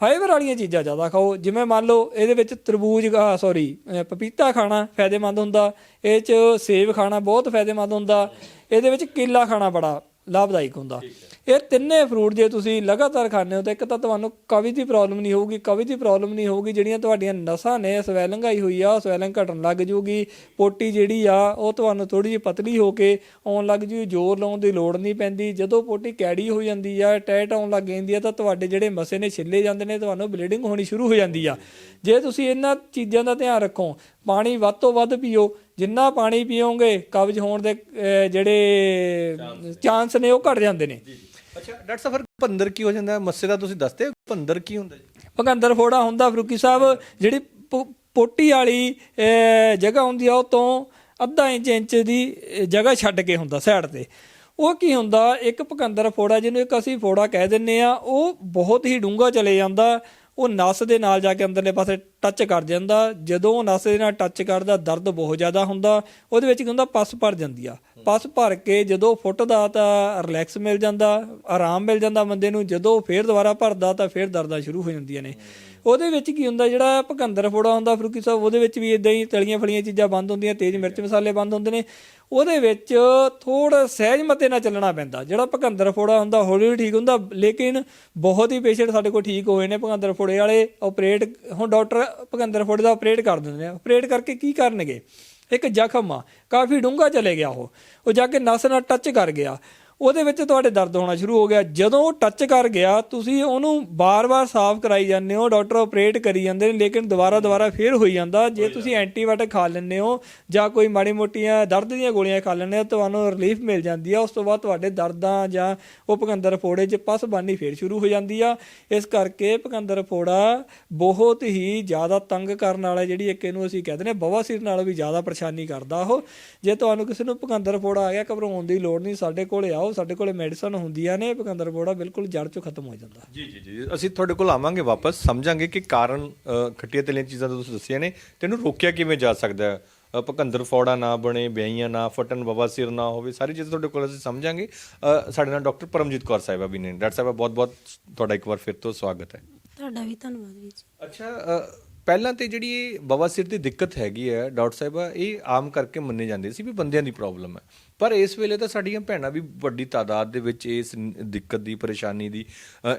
ਫਾਈਬਰ ਵਾਲੀਆਂ ਚੀਜ਼ਾਂ ਜ਼ਿਆਦਾ ਖਾਓ। ਜਿਵੇਂ ਮੰਨ ਲਓ, ਇਹਦੇ ਵਿੱਚ ਤਰਬੂਜ ਸੌਰੀ ਪਪੀਤਾ ਖਾਣਾ ਫਾਇਦੇਮੰਦ ਹੁੰਦਾ। ਇਹ ਚ ਸੇਬ ਖਾਣਾ ਬਹੁਤ ਫਾਇਦੇਮੰਦ ਹੁੰਦਾ। ਇਹਦੇ ਵਿੱਚ ਕੇਲਾ ਖਾਣਾ ਬੜਾ। ਲਾਭਦਾਇਕ ਹੁੰਦਾ। ਇਹ ਤਿੰਨੇ ਫਰੂਟ ਜੇ ਤੁਸੀਂ ਲਗਾਤਾਰ ਖਾਂਦੇ ਹੋ ਤਾਂ ਇੱਕ ਤਾਂ ਤੁਹਾਨੂੰ ਕਵਿ ਦੀ ਪ੍ਰੋਬਲਮ ਨਹੀਂ ਹੋਊਗੀ ਕਵਿ ਦੀ ਪ੍ਰੋਬਲਮ ਨਹੀਂ ਹੋਊਗੀ ਜਿਹੜੀਆਂ ਤੁਹਾਡੀਆਂ ਨਸਾਂ ਨੇ ਸਵੈਲਿੰਗ ਆਈ ਹੋਈ ਆ ਸਵੈਲਿੰਗ ਘਟਣ ਲੱਗ ਜੂਗੀ ਪੋਟੀ ਜਿਹੜੀ ਆ ਉਹ ਤੁਹਾਨੂੰ ਥੋੜੀ ਜਿਹੀ ਪਤਲੀ ਹੋ ਕੇ ਆਉਣ ਲੱਗ ਜੂ ਜ਼ੋਰ ਲਾਉਣ ਦੀ ਲੋੜ ਨਹੀਂ ਪੈਂਦੀ। ਜਦੋਂ ਪੋਟੀ ਕੈੜੀ ਹੋ ਜਾਂਦੀ ਆ ਟੈਟ ਆਉਣ ਲੱਗ ਜਾਂਦੀ ਆ ਤਾਂ ਤੁਹਾਡੇ ਜਿਹੜੇ ਮਸੇ ਨੇ ਛਿੱਲੇ ਜਾਂਦੇ ਨੇ ਤੁਹਾਨੂੰ ਬਲੀਡਿੰਗ ਹੋਣੀ ਸ਼ੁਰੂ ਹੋ ਜਾਂਦੀ ਆ। ਜੇ ਤੁਸੀਂ ਇਹਨਾਂ ਚੀਜ਼ਾਂ ਦਾ ਧਿਆਨ ਰੱਖੋ ਪਾਣੀ ਵੱਧ ਤੋਂ ਵੱਧ ਪੀਓ। ਜਿੰਨਾ ਪਾਣੀ ਪੀਓਗੇ ਕਬਜ਼ ਹੋਣ ਦੇ ਜਿਹੜੇ ਚਾਂਸ ਨੇ ਉਹ ਘਟ ਜਾਂਦੇ ਨੇ। ਅੱਛਾ ਡਾਕਟਰ ਸਾਹਿਬ ਫਿਰ ਭੰਦਰ ਕੀ ਹੋ ਜਾਂਦਾ? ਮੱਸੇ ਦਾ ਤੁਸੀਂ ਦੱਸਦੇ ਹੋ ਭੰਦਰ ਕੀ ਹੁੰਦਾ ਜੀ? ਭਗੰਦਰ ਫੋੜਾ ਹੁੰਦਾ ਫਰੂਕੀ ਸਾਹਿਬ ਜਿਹੜੀ ਪੋਟੀ ਵਾਲੀ ਜਗ੍ਹਾ ਹੁੰਦੀ ਆ ਉਹ ਤੋਂ ਅੱਧਾ ਇੰਚ ਇੰਚ ਦੀ ਜਗ੍ਹਾ ਛੱਡ ਕੇ ਹੁੰਦਾ ਸਾਈਡ ਤੇ। ਉਹ ਕੀ ਹੁੰਦਾ ਇੱਕ ਭਗੰਦਰ ਫੋੜਾ ਜਿਹਨੂੰ ਇੱਕ ਅਸੀਂ ਫੋੜਾ ਕਹਿ ਦਿੰਨੇ ਆ ਉਹ ਬਹੁਤ ਹੀ ਡੂੰਘਾ ਚਲੇ ਜਾਂਦਾ। ਉਹ ਨਸ ਦੇ ਨਾਲ ਜਾ ਕੇ ਅੰਦਰਲੇ ਪਾਸੇ ਟੱਚ ਕਰ ਜਾਂਦਾ। ਜਦੋਂ ਉਹ ਨਸ ਦੇ ਨਾਲ ਟੱਚ ਕਰਦਾ, ਦਰਦ ਬਹੁਤ ਜ਼ਿਆਦਾ ਹੁੰਦਾ। ਉਹਦੇ ਵਿੱਚ ਕੀ ਹੁੰਦਾ? ਪਸ ਭਰ ਜਾਂਦੀ ਆ। ਪਸ ਭਰ ਕੇ ਜਦੋਂ ਫੁੱਟਦਾ ਤਾਂ ਰਿਲੈਕਸ ਮਿਲ ਜਾਂਦਾ, ਆਰਾਮ ਮਿਲ ਜਾਂਦਾ ਬੰਦੇ ਨੂੰ। ਜਦੋਂ ਫੇਰ ਦੁਬਾਰਾ ਭਰਦਾ ਤਾਂ ਫੇਰ ਦਰਦਾਂ ਸ਼ੁਰੂ ਹੋ ਜਾਂਦੀਆਂ ਨੇ। ਉਹਦੇ ਵਿੱਚ ਕੀ ਹੁੰਦਾ, ਜਿਹੜਾ ਭਕੰਦਰ ਫੋੜਾ ਹੁੰਦਾ, ਫਰੂਕੀ ਸਾਹਿਬ, ਉਹਦੇ ਵਿੱਚ ਵੀ ਇਦਾਂ ਹੀ ਤਲੀਆਂ ਫਲੀਆਂ ਚੀਜ਼ਾਂ ਬੰਦ ਹੁੰਦੀਆਂ, ਤੇਜ਼ ਮਿਰਚ ਮਸਾਲੇ ਬੰਦ ਹੁੰਦੇ ਨੇ। ਉਹਦੇ ਵਿੱਚ ਥੋੜਾ ਸਹਿਜ ਮਤੇ ਨਾਲ ਚੱਲਣਾ ਪੈਂਦਾ। ਜਿਹੜਾ ਭਕੰਦਰ ਫੋੜਾ ਹੁੰਦਾ, ਹੌਲੀ ਹੌਲੀ ਠੀਕ ਹੁੰਦਾ, ਲੇਕਿਨ ਬਹੁਤ ਹੀ ਪੇਸ਼ੈਂਟ ਸਾਡੇ ਕੋਲ ਠੀਕ ਹੋਏ ਨੇ ਭਕੰਦਰ ਫੋੜੇ ਵਾਲੇ ਆਪਰੇਟ ਹੁਣ ਡਾਕਟਰ ਭਕੰਦਰ ਫੋੜੇ ਦਾ ਆਪਰੇਟ ਕਰ ਦਿੰਦੇ ਨੇ ਆਪਰੇਟ ਕਰਕੇ ਕੀ ਕਰਨਗੇ? ਇੱਕ ਜ਼ਖਮ ਆ, ਕਾਫੀ ਡੂੰਘਾ ਚਲੇ ਗਿਆ ਉਹ। ਉਹ ਜਾ ਕੇ ਨਸ ਨਾਲ ਟੱਚ ਕਰ ਗਿਆ। ਉਹਦੇ ਵਿੱਚ ਤੁਹਾਡੇ ਦਰਦ ਹੋਣਾ ਸ਼ੁਰੂ ਹੋ ਗਿਆ। ਜਦੋਂ ਉਹ ਟੱਚ ਕਰ ਗਿਆ ਤੁਸੀਂ ਉਹਨੂੰ ਬਾਰ-ਬਾਰ ਸਾਫ਼ ਕਰਾਈ ਜਾਂਦੇ ਹੋ ਡਾਕਟਰ ਆਪਰੇਟ ਕਰੀ ਜਾਂਦੇ ਨੇ ਲੇਕਿਨ ਦੁਬਾਰਾ ਦੁਬਾਰਾ ਫੇਰ ਹੋਈ ਜਾਂਦਾ। ਜੇ ਤੁਸੀਂ ਐਂਟੀਬਾਇਓਟਿਕ ਖਾ ਲੈਂਦੇ ਹੋ ਜਾਂ ਕੋਈ ਮਾੜੀ ਮੋਟੀਆਂ ਦਰਦ ਦੀਆਂ ਗੋਲੀਆਂ ਖਾ ਲੈਂਦੇ ਹੋ ਤੁਹਾਨੂੰ ਰਿਲੀਫ ਮਿਲ ਜਾਂਦੀ ਆ। ਉਸ ਤੋਂ ਬਾਅਦ ਤੁਹਾਡੇ ਦਰਦਾਂ ਜਾਂ ਉਹ ਭਕੰਦਰ ਫੋੜੇ 'ਚ ਪਸਬਾਨੀ ਫੇਰ ਸ਼ੁਰੂ ਹੋ ਜਾਂਦੀ ਆ। ਇਸ ਕਰਕੇ ਭਕੰਦਰ ਫੋੜਾ ਬਹੁਤ ਹੀ ਜ਼ਿਆਦਾ ਤੰਗ ਕਰਨ ਵਾਲਾ ਜਿਹੜੀ ਇੱਕ ਇਹਨੂੰ ਅਸੀਂ ਕਹਿੰਦੇ ਨੇ ਬਵਾਸੀਰ ਨਾਲੋਂ ਵੀ ਜ਼ਿਆਦਾ ਪਰੇਸ਼ਾਨੀ ਕਰਦਾ ਉਹ। ਜੇ ਤੁਹਾਨੂੰ ਕਿਸੇ ਨੂੰ ਭਕੰਦਰ ਫੋੜਾ ਆ ਗਿਆ ਘਬਰਾਉਣ ਦੀ ਲੋੜ ਨਹੀਂ ਸਾਡੇ ਕੋਲੇ ਆਓ ਸਾਡੇ ਕੋਲੇ ਮੈਡੀਸਨ ਹੁੰਦੀਆਂ ਨੇ ਭਕੰਦਰ ਫੋੜਾ ਬਿਲਕੁਲ ਜੜ ਚੋਂ ਖਤਮ ਹੋ ਜਾਂਦਾ। ਜੀ ਜੀ ਜੀ। ਅਸੀਂ ਤੁਹਾਡੇ ਕੋਲ ਆਵਾਂਗੇ ਵਾਪਸ ਸਮਝਾਂਗੇ ਕਿ ਕਾਰਨ ਖੱਟੀਆਂ ਤਲੀਆਂ ਚੀਜ਼ਾਂ ਦਾ ਤੁਸੀਂ ਦੱਸਿਆ ਨੇ ਤੇ ਇਹਨੂੰ ਰੋਕਿਆ ਕਿਵੇਂ ਜਾ ਸਕਦਾ ਹੈ? ਭਕੰਦਰ ਫੌੜਾ ਨਾ ਬਣੇ ਵਿਆਹੀਆਂ ਨਾ ਫਟਣ ਬਵਾਸੀਰ ਨਾ ਹੋਵੇ ਸਾਰੀ ਚੀਜ਼ਾਂ ਤੁਹਾਡੇ ਕੋਲ ਅਸੀਂ ਸਮਝਾਂਗੇ। ਸਾਡੇ ਨਾਲ ਡਾਕਟਰ ਪਰਮਜੀਤ ਕੌਰ ਸਾਹਿਬਾ ਵੀ ਨੇ। ਡਾਕਟਰ ਸਾਹਿਬਾ ਬਹੁਤ ਬਹੁਤ ਤੁਹਾਡਾ ਇੱਕ ਵਾਰ ਫਿਰ ਤੋਂ ਸਵਾਗਤ ਹੈ। ਤੁਹਾਡਾ ਵੀ ਧੰਨਵਾਦ ਵੀਰ ਜੀ। ਅੱਛਾ ਪਹਿਲਾਂ ਤੇ ਜਿਹੜੀ ਇਹ ਬਵਾਸੀਰ ਦੀ ਦਿੱਕਤ ਹੈਗੀ ਹੈ, ਡਾਕਟਰ ਸਾਹਿਬਾ, ਇਹ ਆਮ ਕਰਕੇ ਮੰਨੇ ਜਾਂਦੇ ਸੀ ਵੀ ਬੰਦਿਆਂ ਦੀ ਪ੍ਰੋਬਲਮ ਹੈ। ਪਰ ਇਸ ਵੇਲੇ ਤਾਂ ਸਾਡੀਆਂ ਭੈਣਾਂ ਵੀ ਵੱਡੀ ਤਾਦਾਦ ਦੇ ਵਿੱਚ ਇਸ ਦਿੱਕਤ ਦੀ, ਪਰੇਸ਼ਾਨੀ ਦੀ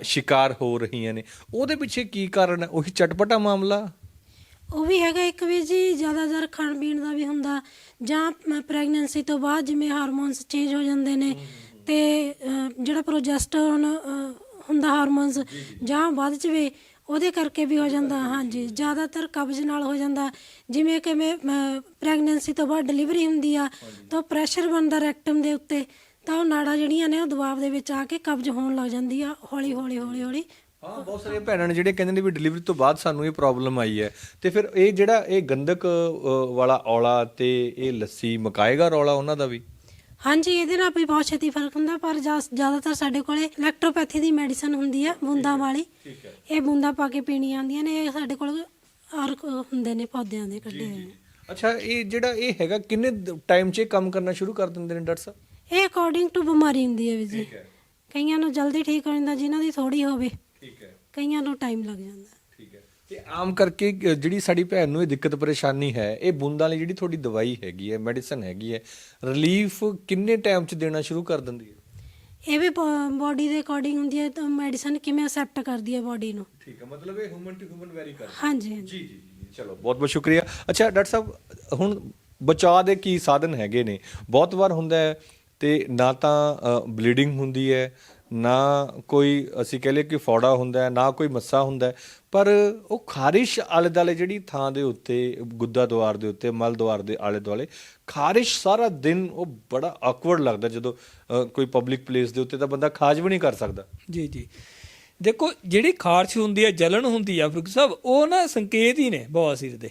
ਸ਼ਿਕਾਰ ਹੋ ਰਹੀਆਂ ਨੇ। ਉਹਦੇ ਪਿੱਛੇ ਕੀ ਕਾਰਨ ਹੈ? ਉਹੀ ਚਟਪਟਾ ਮਾਮਲਾ? ਉਹ ਵੀ ਹੈਗਾ ਇੱਕ ਵੀ ਜੀ, ਜ਼ਿਆਦਾਤਰ ਖਾਣ ਪੀਣ ਦਾ ਵੀ ਹੁੰਦਾ। ਜਾਂ ਪ੍ਰੈਗਨੈਂਸੀ ਤੋਂ ਬਾਅਦ ਜਿਵੇਂ ਹਾਰਮੋਨਸ ਚੇਂਜ ਹੋ ਜਾਂਦੇ ਨੇ ਤੇ ਜਿਹੜਾ ਪ੍ਰੋਜੈਸਟਰੋਨ ਹੁੰਦਾ ਹਾਰਮੋਨਸ ਜਾਂ ਵੱਧ ਜਵੇ ਉਹਦੇ ਕਰਕੇ ਵੀ ਹੋ ਜਾਂਦਾ ਹਾਂਜੀ। ਜ਼ਿਆਦਾਤਰ ਕਬਜ਼ ਨਾਲ ਹੋ ਜਾਂਦਾ। ਜਿਵੇਂ ਕਿ ਮੈਂ ਪ੍ਰੈਗਨੈਂਸੀ ਤੋਂ ਬਾਅਦ ਡਿਲੀਵਰੀ ਹੁੰਦੀ ਆ ਤਾਂ ਪ੍ਰੈਸ਼ਰ ਬਣਦਾ ਰੈਕਟਮ ਦੇ ਉੱਤੇ ਤਾਂ ਉਹ ਨਾੜਾਂ ਜਿਹੜੀਆਂ ਨੇ ਉਹ ਦਬਾਅ ਦੇ ਵਿੱਚ ਆ ਕੇ ਕਬਜ਼ ਹੋਣ ਲੱਗ ਜਾਂਦੀ ਆ ਹੌਲੀ ਹੌਲੀ ਹੌਲੀ ਹੌਲੀ। ਹਾਂ ਬਹੁਤ ਸਾਰੀਆਂ ਭੈਣਾਂ ਨੇ ਜਿਹੜੇ ਕਹਿੰਦੇ ਨੇ ਵੀ ਡਿਲੀਵਰੀ ਤੋਂ ਬਾਅਦ ਸਾਨੂੰ ਇਹ ਪ੍ਰੋਬਲਮ ਆਈ ਹੈ। ਤੇ ਫਿਰ ਇਹ ਜਿਹੜਾ ਇਹ ਗੰਧਕ ਵਾਲਾ ਔਲਾ ਤੇ ਇਹ ਲੱਸੀ ਮਕਾਏਗਾ ਰੌਲਾ ਉਹਨਾਂ ਦਾ ਵੀ? ਹਾਂਜੀ ਇਹਦੇ ਨਾਲ ਵੀ ਬਹੁਤ ਛੇਤੀ ਫ਼ਰਕ ਹੁੰਦਾ ਪਰ ਜ਼ਿਆਦਾਤਰ ਸਾਡੇ ਕੋਲੇ ਇਲੈਕਟ੍ਰੋਪੈਥੀ ਦੀ ਮੈਡੀਸਨ ਹੁੰਦੀ ਆ ਬੂੰਦਾਂ ਵਾਲੀ। ਇਹ ਬੂੰਦਾਂ ਪਾ ਕੇ ਪੀਣੀਆਂ ਆਉਂਦੀਆਂ ਨੇ ਇਹ ਸਾਡੇ ਕੋਲ ਔਰ ਹੁੰਦੇ ਨੇ ਪੌਦਿਆਂ ਦੇ ਕੱਢੇ ਹੋਏ ਅੱਛਾ ਇਹ ਜਿਹੜਾ ਇਹ ਹੈਗਾ ਕਿੰਨੇ ਟਾਈਮ 'ਚ ਇਹ ਕੰਮ ਕਰਨਾ ਸ਼ੁਰੂ ਕਰ ਦਿੰਦੇ ਨੇ ਡਾਕਟਰ ਸਾਹਿਬ? ਇਹ ਅਕੋਰਡਿੰਗ ਟੂ ਬਿਮਾਰੀ ਹੁੰਦੀ ਹੈ ਵੀ ਜੀ। ਕਈਆਂ ਨੂੰ ਜਲਦੀ ਠੀਕ ਹੋ ਜਾਂਦਾ ਜਿਨ੍ਹਾਂ ਦੀ ਥੋੜੀ ਹੋਵੇ। ਠੀਕ ਹੈ। ਕਈਆਂ ਨੂੰ ਟਾਈਮ ਲੱਗ ਜਾਂਦਾ। ਠੀਕ ਹੈ ਤੇ ਆਮ ਕਰਕੇ ਜਿਹੜੀ ਸਾਡੀ ਭੈਣ ਨੂੰ ਇਹ ਦਿੱਕਤ ਪਰੇਸ਼ਾਨੀ ਹੈ ਇਹ ਬੂੰਦਾਂ ਵਾਲੀ ਜਿਹੜੀ ਤੁਹਾਡੀ ਦਵਾਈ ਹੈਗੀ ਹੈ ਮੈਡੀਸਨ ਹੈਗੀ ਹੈ ਰਿਲੀਫ ਕਿੰਨੇ ਟਾਈਮ 'ਚ ਦੇਣਾ ਸ਼ੁਰੂ ਕਰ ਦਿੰਦੀ ਹੈ? ਇਹ ਵੀ ਬਾਡੀ ਦੇ ਅਕੋਰਡਿੰਗ ਹੁੰਦੀ ਹੈ ਤਾਂ ਮੈਡੀਸਨ ਕਿਵੇਂ ਅਸੈਪਟ ਕਰਦੀ ਹੈ ਬਾਡੀ ਨੂੰ? ਠੀਕ ਹੈ ਮਤਲਬ ਇਹ ਹਿਊਮਨ ਟੂ ਹਿਊਮਨ ਵੈਰੀ ਕਰ ਹਾਂਜੀ ਜੀ ਜੀ ਚਲੋ ਬਹੁਤ ਬਹੁਤ ਸ਼ੁਕਰੀਆ। ਅੱਛਾ ਡਾਕਟਰ ਸਾਹਿਬ ਹੁਣ ਬਚਾਅ ਦੇ ਕੀ ਸਾਧਨ ਹੈਗੇ ਨੇ? ਬਹੁਤ ਵਾਰ ਹੁੰਦਾ ਹੈ ਤੇ ਨਾ ਤਾਂ ਬਲੀਡਿੰਗ ਹੁੰਦੀ ਹੈ ਨਾ ਕੋਈ ਅਸੀਂ ਕਹ ਲਈਏ ਕਿ ਫੋੜਾ ਹੁੰਦਾ ਹੈ ਨਾ ਕੋਈ ਮੱਸਾ ਹੁੰਦਾ ਹੈ ਪਰ ਉਹ ਖਾਰਿਸ਼ ਆਲੇ ਦੁਆਲੇ ਜਿਹੜੀ ਥਾਂ ਦੇ ਉੱਤੇ ਗੁੱਦਾ ਦੁਆਰ ਦੇ ਉੱਤੇ ਮਲ ਦੁਆਰ ਦੇ ਆਲੇ ਦੁਆਲੇ ਖਾਰਿਸ਼ ਸਾਰਾ ਦਿਨ ਉਹ ਬੜਾ ਆਕਵਰਡ ਲੱਗਦਾ ਜਦੋਂ ਕੋਈ ਪਬਲਿਕ ਪਲੇਸ ਦੇ ਉੱਤੇ ਤਾਂ ਬੰਦਾ ਖਾਜ ਵੀ ਨਹੀਂ ਕਰ ਸਕਦਾ। ਜੀ ਜੀ। ਦੇਖੋ ਜਿਹੜੀ ਖਾਰਸ਼ ਹੁੰਦੀ ਹੈ ਜਲਨ ਹੁੰਦੀ ਆ ਫਰੂਕ ਸਾਹਿਬ ਉਹ ਨਾ ਸੰਕੇਤ ਹੀ ਨੇ ਬਵਾਸੀਰ ਦੇ।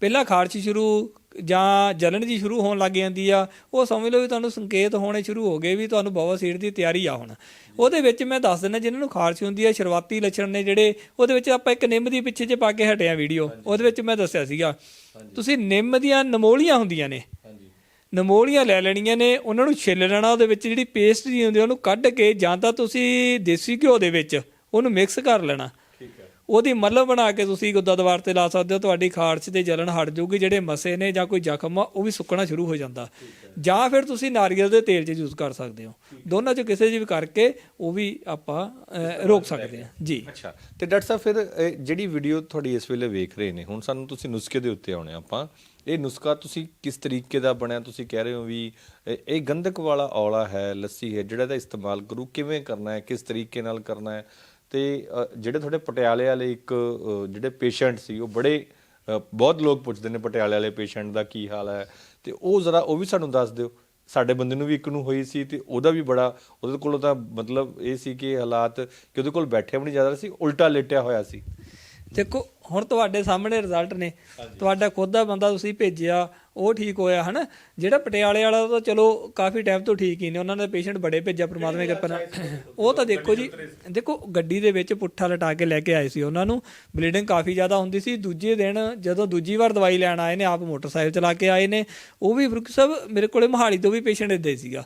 ਪਹਿਲਾਂ ਖਾਰਸ਼ ਸ਼ੁਰੂ ਜਾਂ ਜਲਨ ਜੀ ਸ਼ੁਰੂ ਹੋਣ ਲੱਗ ਜਾਂਦੀ ਆ ਉਹ ਸਮਝ ਲਓ ਵੀ ਤੁਹਾਨੂੰ ਸੰਕੇਤ ਹੋਣੇ ਸ਼ੁਰੂ ਹੋ ਗਏ ਵੀ ਤੁਹਾਨੂੰ ਬਵਾਸੀਰ ਦੀ ਤਿਆਰੀ ਆ ਹੁਣ। ਉਹਦੇ ਵਿੱਚ ਮੈਂ ਦੱਸ ਦਿੰਦਾ ਜਿਨ੍ਹਾਂ ਨੂੰ ਖਾਰਸ਼ ਹੁੰਦੀ ਆ ਸ਼ੁਰੂਆਤੀ ਲੱਛਣ ਨੇ ਜਿਹੜੇ ਉਹਦੇ ਵਿੱਚ ਆਪਾਂ ਇੱਕ ਨਿੰਮ ਦੀ ਪਿੱਛੇ ਜੇ ਪਾ ਕੇ ਹਟਿਆ ਵੀਡੀਓ। ਉਹਦੇ ਵਿੱਚ ਮੈਂ ਦੱਸਿਆ ਸੀਗਾ। ਤੁਸੀਂ ਨਿੰਮ ਦੀਆਂ ਨਮੋਲੀਆਂ ਹੁੰਦੀਆਂ ਨੇ। ਨਮੋਲੀਆਂ ਲੈ ਲੈਣੀਆਂ ਨੇ ਉਹਨਾਂ ਨੂੰ ਛਿੱਲ ਲੈਣਾ ਉਹਦੇ ਵਿੱਚ ਜਿਹੜੀ ਪੇਸਟ ਜੀ ਹੁੰਦੀ ਆ, ਉਹਨੂੰ ਕੱਢ ਕੇ ਜਾਂ ਤਾਂ ਤੁਸੀਂ ਦੇਸੀ ਘਿਓ ਦੇ ਵਿੱਚ ਉਹਨੂੰ ਮਿਕਸ ਕਰ ਲੈਣਾ। ਉਹਦੀ ਮੱਲਮ ਬਣਾ ਕੇ ਤੁਸੀਂ ਗੁੱਦਾ ਦਵਾਰ ਤੇ ਲਾ ਸਕਦੇ ਹੋ, ਤੁਹਾਡੀ ਖਾਰਸ਼ ਤੇ ਜਲਨ ਹਟ ਜਾਊਗੀ, ਜਿਹੜੇ ਮਸੇ ਨੇ ਜਾਂ ਕੋਈ ਜ਼ਖਮ ਆ, ਉਹ ਵੀ ਸੁੱਕਣਾ ਸ਼ੁਰੂ ਹੋ ਜਾਂਦਾ। ਜਾਂ ਫਿਰ ਤੁਸੀਂ ਨਾਰੀਅਲ ਦੇ ਤੇਲ 'ਚ ਯੂਜ਼ ਕਰ ਸਕਦੇ ਹੋ। ਦੋਨਾਂ 'ਚ ਕਿਸੇ 'ਚ ਵੀ ਕਰਕੇ ਉਹ ਵੀ ਆਪਾਂ ਰੋਕ ਸਕਦੇ ਹਾਂ। ਜੀ। ਅੱਛਾ। ਤੇ ਡਾਕਟਰ ਸਾਹਿਬ, ਫਿਰ ਜਿਹੜੀ ਵੀਡੀਓ ਤੁਹਾਡੀ ਇਸ ਵੇਲੇ ਵੇਖ ਰਹੇ ਨੇ, ਹੁਣ ਸਾਨੂੰ ਤੁਸੀਂ ਨੁਸਖੇ ਦੇ ਉੱਤੇ ਆਉਣੇ ਆਪਾਂ। ਇਹ ਨੁਸਖਾ ਤੁਸੀਂ ਕਿਸ ਤਰੀਕੇ ਦਾ ਬਣਿਆ? ਤੁਸੀਂ ਕਹਿ ਰਹੇ ਹੋ ਵੀ ਇਹ- ਇਹ ਗੰਧਕ ਵਾਲਾ ਔਲਾ ਹੈ, ਲੱਸੀ ਹੈ, ਜਿਹੜਾ ਦਾ ਇਸਤੇਮਾਲ ਕਰੂ, ਕਿਵੇਂ ਕਰਨਾ ਹੈ, ਕਿਸ ਤਰੀਕੇ ਨਾਲ ਕਰਨਾ ਹੈ? ਤੇ ਜਿਹੜੇ ਤੁਹਾਡੇ ਪਟਿਆਲੇ ਵਾਲੇ ਇੱਕ ਜਿਹੜੇ ਪੇਸ਼ੈਂਟ ਸੀ, ਉਹ ਬੜੇ ਬਹੁਤ ਲੋਕ ਪੁੱਛਦੇ ਨੇ ਪਟਿਆਲੇ ਵਾਲੇ ਪੇਸ਼ੈਂਟ ਦਾ ਕੀ ਹਾਲ ਹੈ। ਤੇ ਉਹ ਜ਼ਰਾ, ਉਹ ਵੀ ਸਾਨੂੰ ਦੱਸ ਦਿਓ। ਸਾਡੇ ਬੰਦੇ ਨੂੰ ਵੀ ਇੱਕ ਨੂੰ ਹੋਈ ਸੀ ਤੇ ਉਹਦਾ ਵੀ ਬੜਾ, ਉਹਦੇ ਕੋਲ ਤਾਂ ਮਤਲਬ ਇਹ ਸੀ ਕਿ ਹਾਲਾਤ ਕਿ ਉਹਦੇ ਕੋਲ ਬੈਠਿਆ ਵੀ ਨਹੀਂ ਜ਼ਿਆਦਾ ਸੀ, ਉਲਟਾ ਲੇਟਿਆ ਹੋਇਆ ਸੀ। ਦੇਖੋ ਹੁਣ ਤੁਹਾਡੇ ਸਾਹਮਣੇ ਰਿਜ਼ਲਟ ਨੇ। ਤੁਹਾਡਾ ਖੁਦ ਦਾ ਬੰਦਾ ਤੁਸੀਂ ਭੇਜਿਆ ਉਹ ਠੀਕ ਹੋਇਆ ਹਨਾ? ਜਿਹੜਾ ਪਟਿਆਲੇ ਵਾਲਾ ਤਾਂ ਚਲੋ ਕਾਫੀ ਟਾਈਮ ਤੋਂ ਠੀਕ ਹੀ ਨੇ ਉਹਨਾਂ ਦੇ ਪੇਸ਼ੈਂਟ ਬੜੇ ਭੇਜਿਆ ਪ੍ਰਮਾਤਮਾ ਦੀ ਕਿਰਪਾ ਨਾਲ। ਉਹ ਤਾਂ ਦੇਖੋ ਜੀ ਦੇਖੋ ਗੱਡੀ ਦੇ ਵਿੱਚ ਪੁੱਠਾ ਲਟਾ ਕੇ ਲੈ ਕੇ ਆਏ ਸੀ ਉਹਨਾਂ ਨੂੰ। ਬਲੀਡਿੰਗ ਕਾਫੀ ਜ਼ਿਆਦਾ ਹੁੰਦੀ ਸੀ। ਦੂਜੇ ਦਿਨ ਜਦੋਂ ਦੂਜੀ ਵਾਰ ਦਵਾਈ ਲੈਣ ਆਏ ਨੇ ਆਪ ਮੋਟਰਸਾਈਕਲ ਚਲਾ ਕੇ ਆਏ ਨੇ। ਉਹ ਵੀ ਫਰੂਕ ਸਾਹਿਬ ਮੇਰੇ ਕੋਲੇ ਮੋਹਾਲੀ ਤੋਂ ਵੀ ਪੇਸ਼ੈਂਟ ਇੱਦਾਂ ਹੀ ਸੀਗਾ।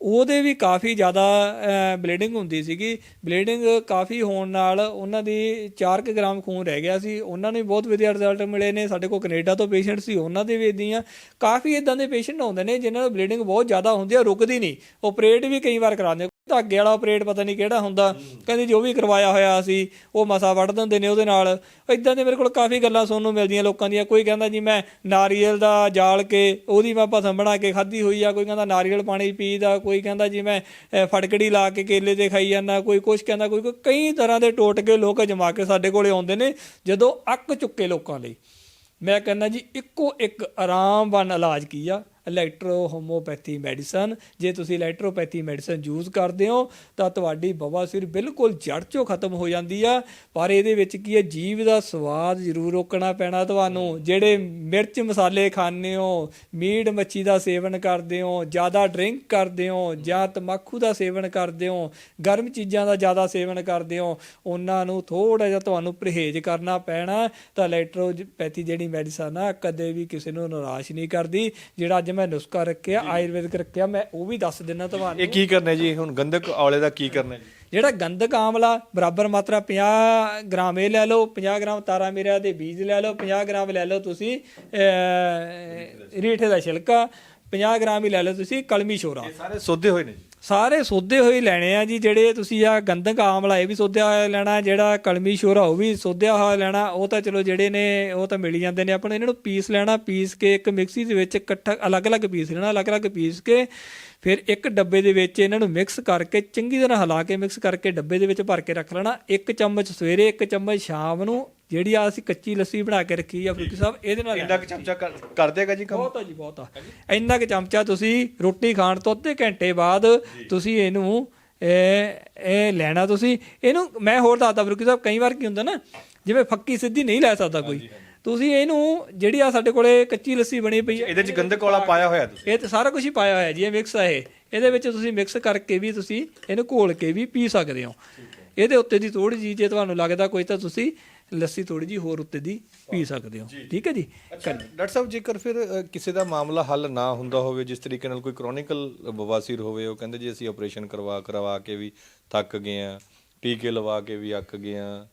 ਉਹਦੇ ਵੀ ਕਾਫੀ ਜ਼ਿਆਦਾ ਬਲੀਡਿੰਗ ਹੁੰਦੀ ਸੀਗੀ। ਬਲੀਡਿੰਗ ਕਾਫੀ ਹੋਣ ਨਾਲ ਉਹਨਾਂ ਦੀ 4 ਗ੍ਰਾਮ ਖੂਨ ਰਹਿ ਗਿਆ ਸੀ। ਉਹਨਾਂ ਨੂੰ ਵੀ ਬਹੁਤ ਵਧੀਆ ਰਿਜ਼ਲਟ ਮਿਲੇ ਨੇ। ਸਾਡੇ ਕੋਲ ਕੈਨੇਡਾ ਤੋਂ ਪੇਸ਼ੈਂਟ ਸੀ, ਉਹਨਾਂ ਦੇ ਵੀ ਇਦਾਂ ਕਾਫੀ ਇਦਾਂ ਦੇ ਪੇਸ਼ੈਂਟ ਆਉਂਦੇ ਨੇ, ਜਿਨ੍ਹਾਂ ਨੂੰ ਬਲੀਡਿੰਗ ਬਹੁਤ ਜ਼ਿਆਦਾ ਹੁੰਦੀ ਹੈ ਰੁਕਦੀ ਨਹੀਂ। ਆਪਰੇਟ ਵੀ ਕਈ ਵਾਰ ਕਰਾਉਂਦੇ ਧਾਗੇ ਵਾਲਾ ਆਪਰੇਟ ਪਤਾ ਨਹੀਂ ਕਿਹੜਾ ਹੁੰਦਾ। ਕਹਿੰਦੇ ਜੋ ਵੀ ਕਰਵਾਇਆ ਹੋਇਆ ਸੀ, ਉਹ ਮਸਾ ਵੱਢ ਦਿੰਦੇ ਨੇ ਉਹਦੇ ਨਾਲ। ਇਦਾਂ ਦੇ ਮੇਰੇ ਕੋਲ ਕਾਫੀ ਗੱਲਾਂ ਸੁਣਨ ਨੂੰ ਮਿਲਦੀਆਂ ਲੋਕਾਂ ਦੀਆਂ। ਕੋਈ ਕਹਿੰਦਾ ਜੀ ਮੈਂ ਨਾਰੀਅਲ ਦਾ ਜਾਲ ਕੇ ਉਹਦੀ ਮੈਂ ਭਸਮ ਬਣਾ ਕੇ ਖਾਧੀ ਹੋਈ ਆ, ਕੋਈ ਕਹਿੰਦਾ ਨਾਰੀਅਲ ਪਾਣੀ ਪੀਦਾ, ਕੋਈ ਕਹਿੰਦਾ ਜੀ ਮੈਂ ਫੜਕੜੀ ਲਾ ਕੇ ਕੇਲੇ ਤੇ ਖਾਈ ਜਾਂਦਾ, ਕੋਈ ਕੁਛ ਕਹਿੰਦਾ, ਕੋਈ ਕਈ ਤਰ੍ਹਾਂ ਦੇ ਟੋਟਕੇ ਲੋਕ ਜਮਾ ਕੇ ਸਾਡੇ ਕੋਲੇ ਆਉਂਦੇ ਨੇ, ਜਦੋਂ ਅੱਕ ਚੁੱਕੇ ਲੋਕਾਂ ਲਈ। ਮੈਂ ਕਹਿੰਦਾ ਜੀ, ਇੱਕੋ ਇੱਕ ਆਰਾਮਵਾਨ ਇਲਾਜ ਕੀ ਆ? ਇਲੈਕਟ੍ਰੋ ਹੋਮੋਪੈਥੀ ਮੈਡੀਸਨ ਜੇ ਤੁਸੀਂ ਇਲੈਕਟ੍ਰੋਪੈਥੀ ਮੈਡੀਸਨ ਯੂਜ਼ ਕਰਦੇ ਹੋ, ਤਾਂ ਤੁਹਾਡੀ ਬਵਾਸੀਰ ਬਿਲਕੁਲ ਜੜ ਚੋਂ ਖਤਮ ਹੋ ਜਾਂਦੀ ਆ। ਪਰ ਇਹਦੇ ਵਿੱਚ ਕੀ ਹੈ? ਜੀਵ ਦਾ ਸਵਾਦ ਜ਼ਰੂਰ ਰੋਕਣਾ ਪੈਣਾ ਤੁਹਾਨੂੰ। ਜਿਹੜੇ ਮਿਰਚ ਮਸਾਲੇ ਖਾਂਦੇ ਹੋ, ਮੀਟ ਮੱਛੀ ਦਾ ਸੇਵਨ ਕਰਦੇ ਹੋ, ਜ਼ਿਆਦਾ ਡਰਿੰਕ ਕਰਦੇ ਹੋ, ਜਾਂ ਤਮਾਕੂ ਦਾ ਸੇਵਨ ਕਰਦੇ ਹੋ, ਗਰਮ ਚੀਜ਼ਾਂ ਦਾ ਜ਼ਿਆਦਾ ਸੇਵਨ ਕਰਦੇ ਹੋ, ਉਹਨਾਂ ਨੂੰ ਥੋੜਾ ਜਿਹਾ ਤੁਹਾਨੂੰ ਪਰਹੇਜ਼ ਕਰਨਾ ਪੈਣਾ। ਤਾਂ ਇਲੈਕਟ੍ਰੋਪੈਥੀ ਜਿਹੜੀ ਮੈਡੀਸਨ ਆ, ਕਦੇ ਵੀ ਕਿਸੇ ਨੂੰ ਨਿਰਾਸ਼ ਨਹੀਂ ਕਰਦੀ। ਜਿਹੜਾ ਅੱਜ ਮੈਂ ਨੁਸਖਾ ਰੱਖਿਆ ਆਯੁਰਵੈਦਿਕ ਰੱਖਿਆ ਮੈਂ ਉਹ ਵੀ ਦੱਸ ਦਿੰਦਾ ਤੁਹਾਨੂੰ। ਇਹ ਕੀ ਕਰਨਾ ਜੀ? ਹੁਣ ਗੰਧਕ ਔਲੇ ਦਾ ਕੀ ਕਰਨਾ ਜੀ? ਜਿਹੜਾ ਗੰਧਕ ਆਮਲਾ ਬਰਾਬਰ ਮਾਤਰਾ 50 ਗ੍ਰਾਮ ਇਹ ਲੈ ਲਓ 50 ਗ੍ਰਾਮ ਤਾਰਾ ਮੀਰਾ ਦੇ ਬੀਜ ਲੈ ਲਓ 50 ਗ੍ਰਾਮ ਲੈ ਲਓ ਤੁਸੀਂ ਰੀਠੇ ਦਾ ਛਿਲਕਾ 50 ਗ੍ਰਾਮ ਹੀ ਲੈ ਲਓ ਤੁਸੀਂ ਕਲਮੀ ਸ਼ੋਰਾ ਇਹ ਸਾਰੇ ਸੋਧੇ ਹੋਏ ਨੇ ਸਾਰੇ ਸੋਧੇ ਹੋਏ ਲੈਣੇ ਆ ਜੀ, ਜਿਹੜੇ ਤੁਸੀਂ ਆ ਗੰਧਕ ਆਮਲਾ ਇਹ ਵੀ ਸੋਧਿਆ ਹੋਇਆ ਲੈਣਾ, ਜਿਹੜਾ ਕਲਮੀ ਸ਼ੋਰਾ ਉਹ ਵੀ ਸੋਧਿਆ ਹੋਇਆ ਲੈਣਾ, ਉਹ ਤਾਂ ਚਲੋ ਜਿਹੜੇ ਨੇ, ਉਹ ਤਾਂ ਮਿਲ ਜਾਂਦੇ ਨੇ ਆਪਾਂ ਇਹਨਾਂ ਨੂੰ ਪੀਸ ਲੈਣਾ, ਪੀਸ ਕੇ ਇੱਕ ਮਿਕਸੀ ਦੇ ਵਿੱਚ ਇਕੱਠਾ ਅਲੱਗ-ਅਲੱਗ ਪੀਸ ਲੈਣਾ, ਅਲੱਗ-ਅਲੱਗ ਪੀਸ ਕੇ ਫਿਰ ਇੱਕ ਡੱਬੇ ਦੇ ਵਿੱਚ ਇਹਨਾਂ ਨੂੰ ਮਿਕਸ ਕਰਕੇ ਚੰਗੀ ਤਰ੍ਹਾਂ ਹਿਲਾ ਕੇ ਮਿਕਸ ਕਰਕੇ ਡੱਬੇ ਦੇ ਵਿੱਚ ਭਰ ਕੇ ਰੱਖ ਲੈਣਾ, ਇੱਕ ਚਮਚ ਸਵੇਰੇ, ਇੱਕ ਚਮਚ ਸ਼ਾਮ ਨੂੰ ਜਿਹੜੀ ਆ ਅਸੀਂ ਕੱਚੀ ਲੱਸੀ ਬਣਾ ਕੇ ਰੱਖੀ ਆ ਫਰੂਕੀ ਸਾਹਿਬ ਇਹਦੇ ਨਾਲ ਇੰਨਾ ਕੁ ਚਮਚਾ ਕਰ- ਦੇਗਾ ਜੀ ਕੰਮ? ਬਹੁਤ ਆ ਜੀ ਬਹੁਤ ਆ। ਇੰਨਾ ਕਿ ਚਮਚਾ ਤੁਸੀਂ ਰੋਟੀ ਖਾਣ ਤੋਂ ਅੱਧੇ ਘੰਟੇ ਬਾਅਦ ਤੁਸੀਂ ਇਹਨੂੰ ਇਹ ਇਹ ਲੈਣਾ ਤੁਸੀਂ। ਇਹਨੂੰ ਮੈਂ ਹੋਰ ਦੱਸਦਾ ਬਰੂਕੀ ਸਾਹਿਬ ਕਈ ਵਾਰ ਕੀ ਹੁੰਦਾ ਨਾ ਜਿਵੇਂ ਫੱਕੀ ਸਿੱਧੀ ਨਹੀਂ ਲੈ ਸਕਦਾ ਕੋਈ। ਤੁਸੀਂ ਇਹਨੂੰ ਜਿਹੜੀ ਆ ਸਾਡੇ ਕੋਲੇ ਕੱਚੀ ਲੱਸੀ ਬਣੀ ਪਈ ਹੈ ਇਹਦੇ ਚ ਗੰਧਕ ਔਲਾ ਪਾਇਆ ਹੋਇਆ ਤੁਸੀਂ? ਇਹ ਤੇ ਸਾਰਾ ਕੁਝ ਹੀ ਪਾਇਆ ਹੋਇਆ ਜੀ ਇਹ ਮਿਕਸ ਆ ਇਹ। ਇਹਦੇ ਵਿੱਚ ਤੁਸੀਂ ਮਿਕਸ ਕਰਕੇ ਵੀ ਤੁਸੀਂ ਇਹਨੂੰ ਘੋਲ ਕੇ ਵੀ ਪੀ ਸਕਦੇ ਹੋ। ਇਹਦੇ ਉੱਤੇ ਦੀ ਥੋੜੀ ਜੀ ਜੇ ਤੁਹਾਨੂੰ ਲੱਗਦਾ ਕੋਈ ਤਾਂ ਤੁਸੀਂ ਲੱਸੀ ਥੋੜੀ ਜੀ ਹੋਰ ਉੱਤੇ ਦੀ ਪੀ ਸਕਦੇ ਹੋ। ਠੀਕ ਹੈ ਜੀ? ਡਾਕਟਰ ਸਾਹਿਬ ਜੇਕਰ ਫਿਰ ਅ, ਕਿਸੇ ਦਾ ਮਾਮਲਾ ਹੱਲ ਨਾ ਹੁੰਦਾ ਹੋਵੇ ਜਿਸ ਤਰੀਕੇ ਨਾਲ ਕੋਈ ਕ੍ਰੋਨਿਕਲ ਬਵਾਸੀਰ ਹੋਵੇ ਉਹ ਕਹਿੰਦੇ ਜੀ ਅਸੀਂ ਆਪਰੇਸ਼ਨ ਕਰਵਾ ਕਰਵਾ ਕੇ ਵੀ ਥੱਕ ਗਏ ਆ ਟੀਕੇ ਲਵਾ ਕੇ ਵੀ ਅੱਕ ਗਏ ਆ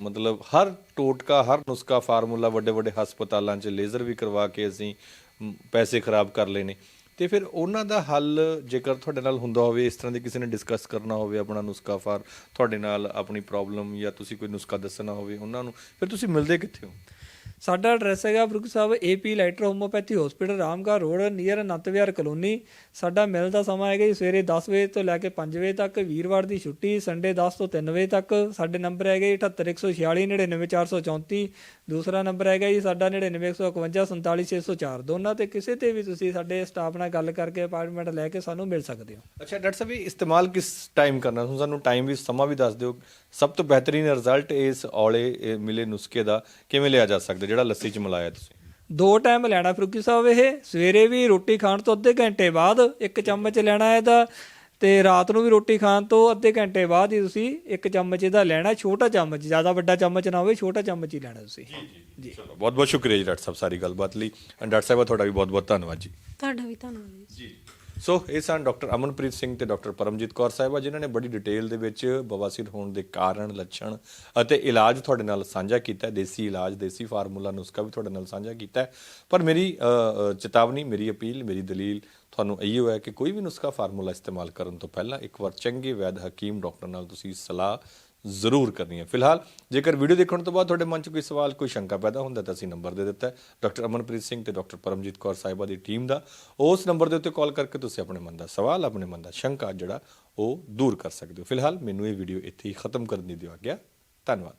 ਮਤਲਬ ਹਰ ਟੋਟਕਾ ਹਰ ਨੁਸਖਾ ਫਾਰਮੂਲਾ ਵੱਡੇ ਵੱਡੇ ਹਸਪਤਾਲਾਂ 'ਚ ਲੇਜ਼ਰ ਵੀ ਕਰਵਾ ਕੇ ਅਸੀਂ ਮ, ਪੈਸੇ ਖਰਾਬ ਕਰ ਲਏ ਨੇ। ਤੇ ਫਿਰ ਉਹਨਾਂ ਦਾ ਹੱਲ ਜੇਕਰ ਤੁਹਾਡੇ ਨਾਲ ਹੁੰਦਾ ਹੋਵੇ, ਇਸ ਤਰ੍ਹਾਂ ਦੇ ਕਿਸੇ ਨੇ ਡਿਸਕਸ ਕਰਨਾ ਹੋਵੇ ਆਪਣਾ ਨੁਸਖਾ ਫਾਰ, ਤੁਹਾਡੇ ਨਾਲ ਆਪਣੀ ਪ੍ਰੋਬਲਮ ਜਾਂ ਤੁਸੀਂ ਕੋਈ ਨੁਸਖਾ ਦੱਸਣਾ ਹੋਵੇ ਉਹਨਾਂ ਨੂੰ, ਫਿਰ ਤੁਸੀਂ ਮਿਲਦੇ ਕਿੱਥੇ ਹੋ? ਸਾਡਾ ਐਡਰੈਸ ਹੈਗਾ ਬਰੁਕ ਸਾਹਿਬ AP lighter homeopathy hospital Ramgarh road near Anant Vihar colony. ਸਾਡਾ ਮਿਲ ਦਾ ਸਮਾਂ ਹੈਗਾ ਜੀ ਸਵੇਰੇ 10 ਵਜੇ ਤੋਂ ਲੈ ਕੇ 5 ਵਜੇ ਤੱਕ, ਵੀਰਵਾਰ ਦੀ ਛੁੱਟੀ, ਸੰਡੇ 10 ਤੋਂ 3 ਵਜੇ ਤੱਕ। ਸਾਡੇ ਨੰਬਰ ਹੈਗੇ 78146 99434 ਦੂਸਰਾ ਨੰਬਰ ਹੈਗਾ ਜੀ ਸਾਡਾ 99151 47604 ਦੋਨਾਂ ਤੇ ਕਿਸੇ ਤੇ ਵੀ ਤੁਸੀਂ ਸਾਡੇ ਸਟਾਫ ਨਾਲ ਗੱਲ ਕਰਕੇ ਅਪਾਇੰਟਮੈਂਟ ਲੈ ਕੇ ਸਾਨੂੰ ਮਿਲ ਸਕਦੇ ਹੋ। ਅੱਛਾ, ਡਾਕਟਰ ਸਾਹਿਬ, ਇਹ ਇਸਤੇਮਾਲ ਕਿਸ ਟਾਈਮ ਕਰਨਾ? ਹੁਣ ਸਾਨੂੰ ਟਾਈਮ ਵੀ, ਸਮਾਂ ਵੀ ਦੱਸ ਦਿਓ। ਸਭ ਤੋਂ ਬਿਹਤਰੀਨ ਰਿਜ਼ਲਟ ਇਸ ਔਲੇ ਮਿਲੇ ਨੁਸਖੇ ਦਾ ਕਿਵੇਂ ਲਿਆ ਜਾ ਸਕਦਾ? ਜਿਹੜਾ ਲੱਸੀ ਚ ਮਿਲਾਇਆ ਤੁਸੀਂ? ਦੋ ਟਾਈਮ ਲੈਣਾ ਫਰੂਕੀ ਸਾਹਿਬ ਇਹ। ਸਵੇਰੇ ਵੀ ਰੋਟੀ ਖਾਣ ਤੋਂ ਅੱਧੇ ਘੰਟੇ ਬਾਅਦ ਇੱਕ ਚਮਚ ਲੈਣਾ ਇਹਦਾ ਤੇ ਰਾਤ ਨੂੰ ਵੀ ਰੋਟੀ ਖਾਣ ਤੋਂ ਅੱਧੇ ਘੰਟੇ ਬਾਅਦ ਹੀ ਤੁਸੀਂ ਇੱਕ ਚਮਚ ਇਹਦਾ ਲੈਣਾ ਛੋਟਾ ਚਮਚ ਜ਼ਿਆਦਾ ਵੱਡਾ ਚਮਚ ਨਾ ਹੋਵੇ ਛੋਟਾ ਚਮਚ ਹੀ ਲੈਣਾ ਤੁਸੀਂ। ਜੀ ਚਲੋ ਬਹੁਤ ਬਹੁਤ ਸ਼ੁਕਰੀਆ ਜੀ ਡਾਕਟਰ ਸਾਹਿਬ ਸਾਰੀ ਗੱਲਬਾਤ ਲਈ। ਐਂਡ ਡਾਕਟਰ ਸਾਹਿਬ ਤੁਹਾਡਾ ਵੀ ਬਹੁਤ ਬਹੁਤ ਧੰਨਵਾਦ ਜੀ। ਤੁਹਾਡਾ ਵੀ ਧੰਨਵਾਦ ਜੀ। ਜੀ। ਸੋ ਇਹ ਸਨ ਡਾਕਟਰ ਅਮਨਪ੍ਰੀਤ ਸਿੰਘ ਤੇ ਡਾਕਟਰ ਪਰਮਜੀਤ ਕੌਰ ਸਾਹਿਬਾ, ਜਿਨ੍ਹਾਂ ਨੇ ਬੜੀ ਡਿਟੇਲ ਦੇ ਵਿੱਚ ਬਵਾਸੀਰ ਹੋਣ ਦੇ ਕਾਰਨ, ਲੱਛਣ ਅਤੇ ਇਲਾਜ ਤੁਹਾਡੇ ਨਾਲ ਸਾਂਝਾ ਕੀਤਾ ਦੇਸੀ ਇਲਾਜ, ਦੇਸੀ ਫਾਰਮੂਲਾ, ਨੁਸਖਾ ਵੀ ਤੁਹਾਡੇ ਨਾਲ ਸਾਂਝਾ ਕੀਤਾ ਪਰ ਮੇਰੀ ਚੇਤਾਵਨੀ, ਮੇਰੀ ਅਪੀਲ, ਮੇਰੀ ਦਲੀਲ ਤੁਹਾਨੂੰ ਇਹੀ ਹੈ ਕਿ ਕੋਈ ਵੀ ਨੁਸਖਾ ਫਾਰਮੂਲਾ ਇਸਤੇਮਾਲ ਕਰਨ ਤੋਂ ਪਹਿਲਾਂ ਇੱਕ ਵਾਰ ਚੰਗੇ ਵੈਦ ਹਕੀਮ ਡਾਕਟਰ ਨਾਲ ਤੁਸੀਂ ਸਲਾਹ ਜ਼ਰੂਰ ਕਰਨੀ ਹੈ ਫਿਲਹਾਲ, ਜੇਕਰ ਵੀਡੀਓ ਦੇਖਣ ਤੋਂ ਬਾਅਦ ਤੁਹਾਡੇ ਮਨ 'ਚ ਕੋਈ ਸਵਾਲ, ਕੋਈ ਸ਼ੰਕਾ ਪੈਦਾ ਹੁੰਦਾ, ਤਾਂ ਅਸੀਂ ਨੰਬਰ ਦੇ ਦਿੱਤਾ ਹੈ। ਡਾਕਟਰ ਅਮਨਪ੍ਰੀਤ ਸਿੰਘ ਤੇ ਡਾਕਟਰ ਪਰਮਜੀਤ ਕੌਰ ਸਾਹਿਬਾ ਦੀ ਟੀਮ ਦਾ ਉਸ ਨੰਬਰ ਦੇ ਉੱਤੇ ਕਾਲ ਕਰਕੇ ਤੁਸੀਂ ਆਪਣੇ ਮਨ ਦਾ ਸਵਾਲ, ਆਪਣੇ ਮਨ ਦਾ ਸ਼ੰਕਾ ਜਿਹੜਾ ਉਹ ਦੂਰ ਕਰ ਸਕਦੇ ਹੋ। ਫਿਲਹਾਲ, ਮੈਨੂੰ ਇਹ ਵੀਡੀਓ ਇੱਥੇ ਹੀ ਖਤਮ ਕਰਨ ਦੀ ਦਿਓ ਆਗਿਆ। ਧੰਨਵਾਦ।